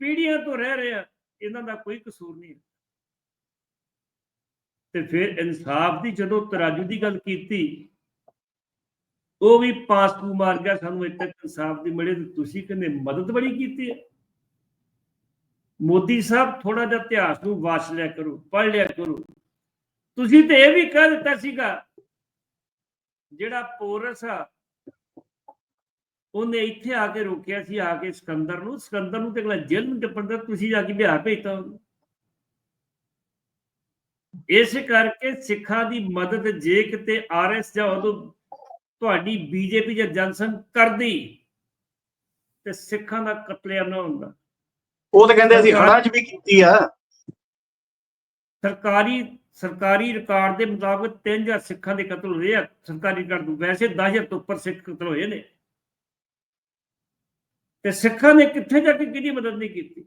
ਪੀੜ੍ਹੀਆਂ ਤੋਂ ਰਹਿ ਰਹੇ ਆ ਇਹਨਾਂ ਦਾ ਕੋਈ ਕਸੂਰ ਨਹੀਂ ਤੇ ਫਿਰ ਇਨਸਾਫ ਦੀ ਜਦੋਂ ਤਰਾਜੂ ਦੀ ਗੱਲ ਕੀਤੀ, ਉਹ ਵੀ ਪਾਸਪੂ ਮਾਰ ਗਿਆ, ਸਾਨੂੰ ਇੱਥੇ ਇਨਸਾਫ ਦੀ ਮਿਲੇ ਤੇ ਤੁਸੀਂ ਕਹਿੰਦੇ ਮਦਦ ਬੜੀ ਕੀਤੀ ਹੈ। ਮੋਦੀ ਸਾਹਿਬ ਥੋੜਾ ਜਿਹਾ ਇਤਿਹਾਸ ਨੂੰ ਵਾਚ ਲਿਆ ਕਰੋ, ਪੜ੍ਹ ਲਿਆ ਕਰੋ। ਤੁਸੀਂ ਤੇ ਇਹ ਵੀ ਕਹਿ ਦਿੱਤਾ ਸੀਗਾ, ਜਿਹੜਾ ਪੋਰਸ ਆ ਉਹਨੇ ਇੱਥੇ ਆ ਕੇ ਰੋਕਿਆ ਸੀ ਆ ਕੇ ਸਿਕੰਦਰ ਨੂੰ। ਸਿਕੰਦਰ ਨੂੰ ਤੇ ਅਗਲਾ ਜੇਲ੍ਹ ਨੂੰ ਟੱਪਣ ਦਾ ਤੁਸੀਂ ਜਾ ਕੇ ਬਿਹਾਰ ਭੇਜਤਾ ਉਹਨੂੰ। ਇਸ ਕਰਕੇ ਸਿੱਖਾਂ ਦੀ ਮਦਦ ਜੇ ਕਿਤੇ ਆਰਐਸ ਜਾਂ ਉਦੋਂ ਤੁਹਾਡੀ ਬੀਜੇਪੀ ਜਾਂ ਜਨਸੰਘ ਕਰਦੀ ਤੇ ਸਿੱਖਾਂ ਦਾ ਕਤਲੇਆਮ ਨਾ ਹੁੰਦਾ ਉਹ ਤਾਂ ਕਹਿੰਦੇ ਅਸੀਂ ਹੜਾਂ 'ਚ ਵੀ ਕੀਤੀ ਆ। ਸਰਕਾਰੀ ਸਰਕਾਰੀ ਰਿਕਾਰਡ ਦੇ ਮੁਤਾਬਕ 3000 ਸਿੱਖਾਂ ਦੇ ਕਤਲ ਹੋਏ ਆ। ਸਰਕਾਰੀ ਰਿਕਾਰਡ ਤੋਂ ਵੈਸੇ 10000 ਤੋਂ ਉੱਪਰ ਸਿੱਖ ਕਤਲ ਹੋਏ ਨੇ। ਤੇ ਸਿੱਖਾਂ ਨੇ ਕਿੱਥੇ ਜਾ ਕੇ ਕਿਹਦੀ ਮਦਦ ਨਹੀਂ ਕੀਤੀ?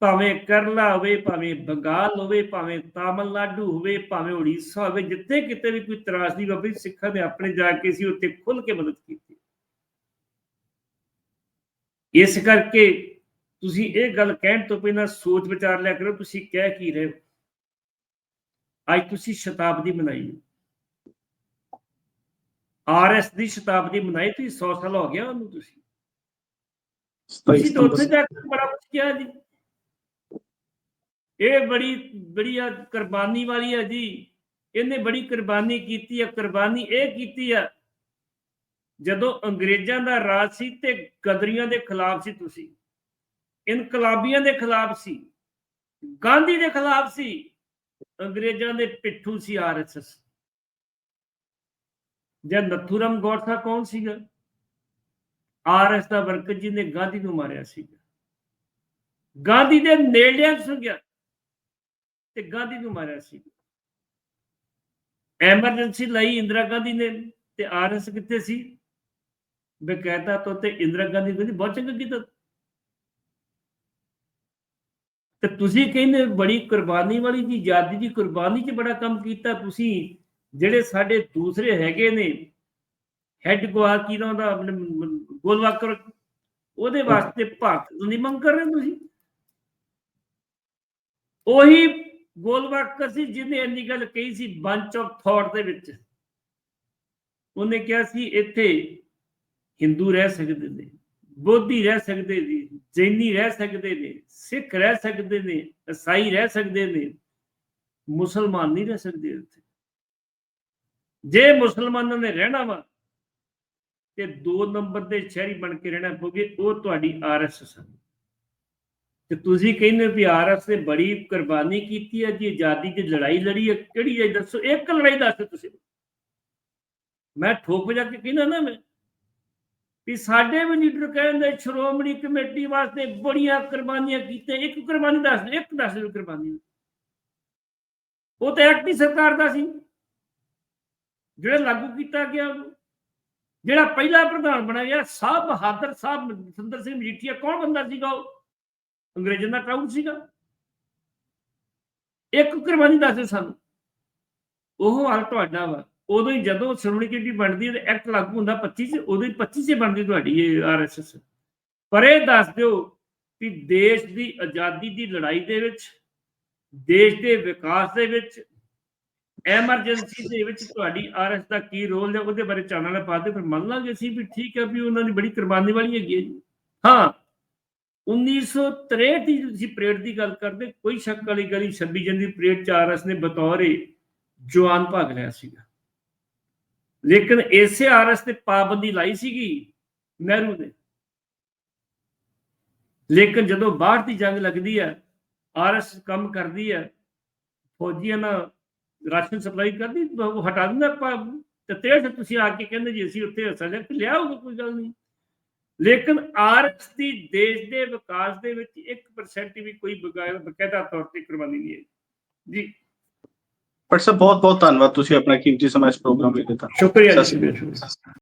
ਭਾਵੇਂ ਕੇਰਲਾ ਹੋਵੇ, ਭਾਵੇਂ ਬੰਗਾਲ ਹੋਵੇ, ਭਾਵੇਂ ਤਾਮਿਲਨਾਡੂ ਹੋਵੇ, ਭਾਵੇਂ ਉੜੀਸਾ ਹੋਵੇ, ਜਿੱਥੇ ਕਿਤੇ ਵੀ ਕੋਈ ਤਰਾਸਦੀ ਵਾਪਰੀ ਸਿੱਖਾਂ ਨੇ ਆਪਣੇ ਜਾ ਕੇ ਸੀ ਉੱਥੇ ਖੁੱਲ ਕੇ ਮਦਦ ਕੀਤੀ। ਇਸ ਕਰਕੇ ਤੁਸੀਂ ਇਹ ਗੱਲ ਕਹਿਣ ਤੋਂ ਪਹਿਲਾਂ ਸੋਚ ਵਿਚਾਰ ਲਿਆ ਕਰੋ, ਤੁਸੀਂ ਕਹਿ ਕੀ ਰਹੇ ਹੋ? ਅੱਜ ਤੁਸੀਂ ਸ਼ਤਾਬਦੀ ਮਨਾਈ ਆਰਐਸ ਦੀ ਸ਼ਤਾਬਦੀ ਮਨਾਈ ਤੁਸੀਂ 100 ਸਾਲ ਹੋ ਗਿਆ ਉਹਨੂੰ ਤੁਸੀਂ। ਤੁਸੀਂ ਤਾਂ ਉੱਥੇ ਜਾ ਕੇ ਬੜਾ ਕੁਝ ਕਿਹਾ ਜੀ। ਇਹ ਬੜੀ ਬੜੀ ਆ ਕੁਰਬਾਨੀ ਵਾਲੀ ਹੈ ਜੀ। ਇਹਨੇ ਬੜੀ ਕੁਰਬਾਨੀ ਕੀਤੀ ਹੈ ਕੁਰਬਾਨੀ ਇਹ ਕੀਤੀ ਆ ਜਦੋਂ ਅੰਗਰੇਜ਼ਾਂ ਦਾ ਰਾਜ ਸੀ ਤੇ ਗਦਰੀਆਂ ਦੇ ਖਿਲਾਫ ਸੀ ਤੁਸੀਂ। ਇਨਕਲਾਬੀਆਂ ਦੇ ਖਿਲਾਫ ਸੀ। ਗਾਂਧੀ ਦੇ ਖਿਲਾਫ ਸੀ। ਅੰਗਰੇਜ਼ਾਂ ਦੇ ਪਿੱਠੂ ਸੀ ਆਰਐਸਐਸ ਜਦ ਨਥੂਰਮ ਗੌਡਸਾ ਕੌਣ ਸੀਗਾ? ਆਰਐਸ ਦਾ ਵਰਕਰ ਜੀ ਨੇ ਗਾਂਧੀ ਨੂੰ ਮਾਰਿਆ ਸੀਗਾ। ਗਾਂਧੀ ਦੇ ਨੇੜਿਆਂ ਸੁ ਗਿਆ ਤੇ ਗਾਂਧੀ ਨੂੰ ਮਾਰਿਆ ਸੀ ਐਮਰਜੈਂਸੀ ਲਈ ਇੰਦਰਾ ਗਾਂਧੀ ਨੇ ਤੇ ਆਰਐਸ ਕਿੱਥੇ ਸੀ? ਬਕਾਇਦਾ ਤੌਰ ਤੇ ਇੰਦਰਾ ਗਾਂਧੀ ਕਹਿੰਦੀ, ਬਹੁਤ ਚੰਗਾ ਕੀਤਾ ਤੇ। ਤੁਸੀਂ ਕਹਿੰਦੇ ਬੜੀ ਕੁਰਬਾਨੀ ਵਾਲੀ ਜੀ ਆਜ਼ਾਦੀ ਦੀ ਕੁਰਬਾਨੀ 'ਚ ਬੜਾ ਕੰਮ ਕੀਤਾ ਤੁਸੀਂ, ਜਿਹੜੇ ਸਾਡੇ ਦੂਸਰੇ ਹੈਗੇ ਨੇ ਹੈਡ ਗਵਾ ਕੀ ਨਾ ਗੋਲਵਾਕਰ ਉਹਦੇ ਵਾਸਤੇ ਭਾਰਤ ਦੀ ਮੰਗ ਕਰ ਰਹੇ ਤੁਸੀਂ? ਉਹੀ ਗੋਲਵਾਕਰ ਸੀ ਜਿਹਨੇ ਇੰਨੀ ਗੱਲ ਕਹੀ ਸੀ ਬੰਚ ਆਫ ਥਾਟ ਦੇ ਵਿੱਚ। ਉਹਨੇ ਕਿਹਾ ਸੀ ਇੱਥੇ ਹਿੰਦੂ ਰਹਿ ਸਕਦੇ ਨੇ ਬੋਧੀ ਰਹਿ ਸਕਦੇ ਨੇ ਜੈਨੀ ਰਹਿ ਸਕਦੇ ਨੇ ਸਿੱਖ ਰਹਿ ਸਕਦੇ ਨੇ ਈਸਾਈ ਰਹਿ ਸਕਦੇ ਨੇ ਮੁਸਲਮਾਨ ਨਹੀਂ ਰਹਿ ਸਕਦੇ ਇੱਥੇ। ਜੇ ਮੁਸਲਮਾਨਾਂ ਨੇ ਰਹਿਣਾ ਵਾ ਤੇ ਦੋ ਨੰਬਰ ਦੇ ਸ਼ਹਿਰੀ ਬਣ ਕੇ ਰਹਿਣਾ ਪਊਗੇ, ਉਹ ਤੁਹਾਡੀ ਆਰਐਸਐਸ ਹੈ ਤੇ ਤੁਸੀਂ ਕਹਿੰਦੇ ਵੀ ਆਰਐਸ ਨੇ ਬੜੀ ਕੁਰਬਾਨੀ ਕੀਤੀ ਹੈ, ਜੀ ਆਜ਼ਾਦੀ ਦੀ ਲੜਾਈ ਲੜੀ ਹੈ, ਕਿਹੜੀ ਹੈ ਦੱਸੋ, ਇੱਕ ਲੜਾਈ ਦੱਸੋ ਤੁਸੀਂ। ਮੈਂ ਠੋਕ ਜਾ ਕੇ ਕਹਿੰਦਾ ਨਾ ਮੈਂ, ਵੀ ਸਾਡੇ ਵੀ ਲੀਡਰ ਕਹਿੰਦੇ ਸ਼੍ਰੋਮਣੀ ਕਮੇਟੀ ਵਾਸਤੇ ਬੜੀਆਂ ਕੁਰਬਾਨੀਆਂ ਕੀਤੀਆਂ, ਇੱਕ ਕੁਰਬਾਨੀ ਦੱਸ ਦਿਓ, ਇੱਕ ਦੱਸ ਦਿਓ ਕੁਰਬਾਨੀ। ਉਹ ਤਾਂ ਐਕਟ ਐਕਟੀ ਸਰਕਾਰ ਦਾ ਸੀ। ਜਿਹੜਾ ਲਾਗੂ ਕੀਤਾ ਗਿਆ ਉਹਨੂੰ ਜਿਹੜਾ ਪਹਿਲਾ ਪ੍ਰਧਾਨ ਬਣਿਆ ਗਿਆ, ਸਾਹਿਬ ਬਹਾਦਰ ਸਾਹਿਬ ਸੁੰਦਰ ਸਿੰਘ ਮਜੀਠੀਆ, ਕੌਣ ਬੰਦਾ ਸੀਗਾ ਉਹ? ਅੰਗਰੇਜ਼ਾਂ ਦਾ ਟਾਊਨ ਸੀਗਾ। ਇੱਕ ਕੁਰਬਾਨੀ ਦੱਸ ਸਾਨੂੰ। ਉਹ ਹਾਲ ਤੁਹਾਡਾ ਵਾ। ਉਦੋਂ ਹੀ ਜਦੋਂ ਸ਼੍ਰੋਮਣੀ ਕਮੇਟੀ ਬਣਦੀ ਹੈ ਐਕਟ ਲਾਗੂ ਹੁੰਦਾ 25 ਚ, ਉਦੋਂ ਹੀ 25 ਚ ਬਣਦੀ ਤੁਹਾਡੀ ਇਹ ਆਰਐਸਐਸ ਪਰ ਇਹ ਦੱਸ ਦਿਓ ਕਿ ਦੇਸ਼ ਦੀ ਆਜ਼ਾਦੀ ਦੀ ਲੜਾਈ ਦੇ ਵਿੱਚ, ਦੇਸ਼ ਦੇ ਵਿਕਾਸ ਦੇ ਵਿੱਚ ਐਮਰਜੈਂਸੀ ਦੇ ਵਿੱਚ ਤੁਹਾਡੀ ਆਰਐਸ ਦਾ ਕੀ ਰੋਲ ਹੈ, ਉਹਦੇ ਬਾਰੇ ਚਾਨਣਾ ਪਾ ਦਿਓ, ਫਿਰ ਮੰਨ ਲਾਂਗੇ ਅਸੀਂ ਵੀ ਠੀਕ ਹੈ ਵੀ ਉਹਨਾਂ ਦੀ ਬੜੀ ਕੁਰਬਾਨੀ ਵਾਲੀ ਹੈਗੀ ਹੈ ਜੀ। ਹਾਂ 1963 ਦੀ ਤੁਸੀਂ ਪਰੇਡ ਦੀ ਗੱਲ ਕਰਦੇ, ਕੋਈ ਸ਼ੱਕ ਵਾਲੀ ਗੱਲ ਨਹੀਂ 26 ਜਨਵਰੀ ਪਰੇਡ ਚ ਆਰਐਸ ਨੇ ਬਤੌਰ ਜਵਾਨ ਭਾਗ ਲਿਆ ਸੀਗਾ। ਲੇਕਿਨ ਇਸੇ ਆਰਐਸ ਤੇ ਪਾਬੰਦੀ ਲਾਈ ਸੀਗੀ ਨਹਿਰੂ ਨੇ। ਲੇਕਿਨ ਜਦੋਂ ਬਾਹਰ ਦੀ ਜੰਗ ਲੱਗਦੀ ਹੈ ਆਰਐਸ ਕੰਮ ਕਰਦੀ ਹੈ, ਫੌਜੀਆਂ ਨਾਲ ਰਾਸ਼ਨ ਸਪਲਾਈ ਕਰਦੀ ਉਹ ਹਟਾ ਦਿੰਦਾ ਤੇ ਤੇ ਤੁਸੀਂ ਆ ਕੇ ਕਹਿੰਦੇ ਜੀ ਅਸੀਂ ਉੱਥੇ ਅਸਲ ਹੈ ਲਿਆਓਗੇ ਕੋਈ ਗੱਲ ਨਹੀਂ। ਲੇਕਿਨ ਆਰਐਸ ਦੀ ਦੇਸ਼ ਦੇ ਵਿਕਾਸ ਦੇ ਵਿੱਚ 1% ਵੀ ਕੋਈ ਬਕਾਇਦਾ ਤੌਰ ਤੇ ਕੁਰਬਾਨੀ ਨਹੀਂ ਹੈ। ਜੀ। ਪਰ ਸਰ ਬਹੁਤ ਬਹੁਤ ਧੰਨਵਾਦ ਤੁਸੀਂ ਆਪਣਾ ਕੀਮਤੀ ਸਮਾਂ ਇਸ ਪ੍ਰੋਗਰਾਮ ਲਈ ਦਿੱਤਾ। ਸ਼ੁਕਰੀਆ ਜੀ।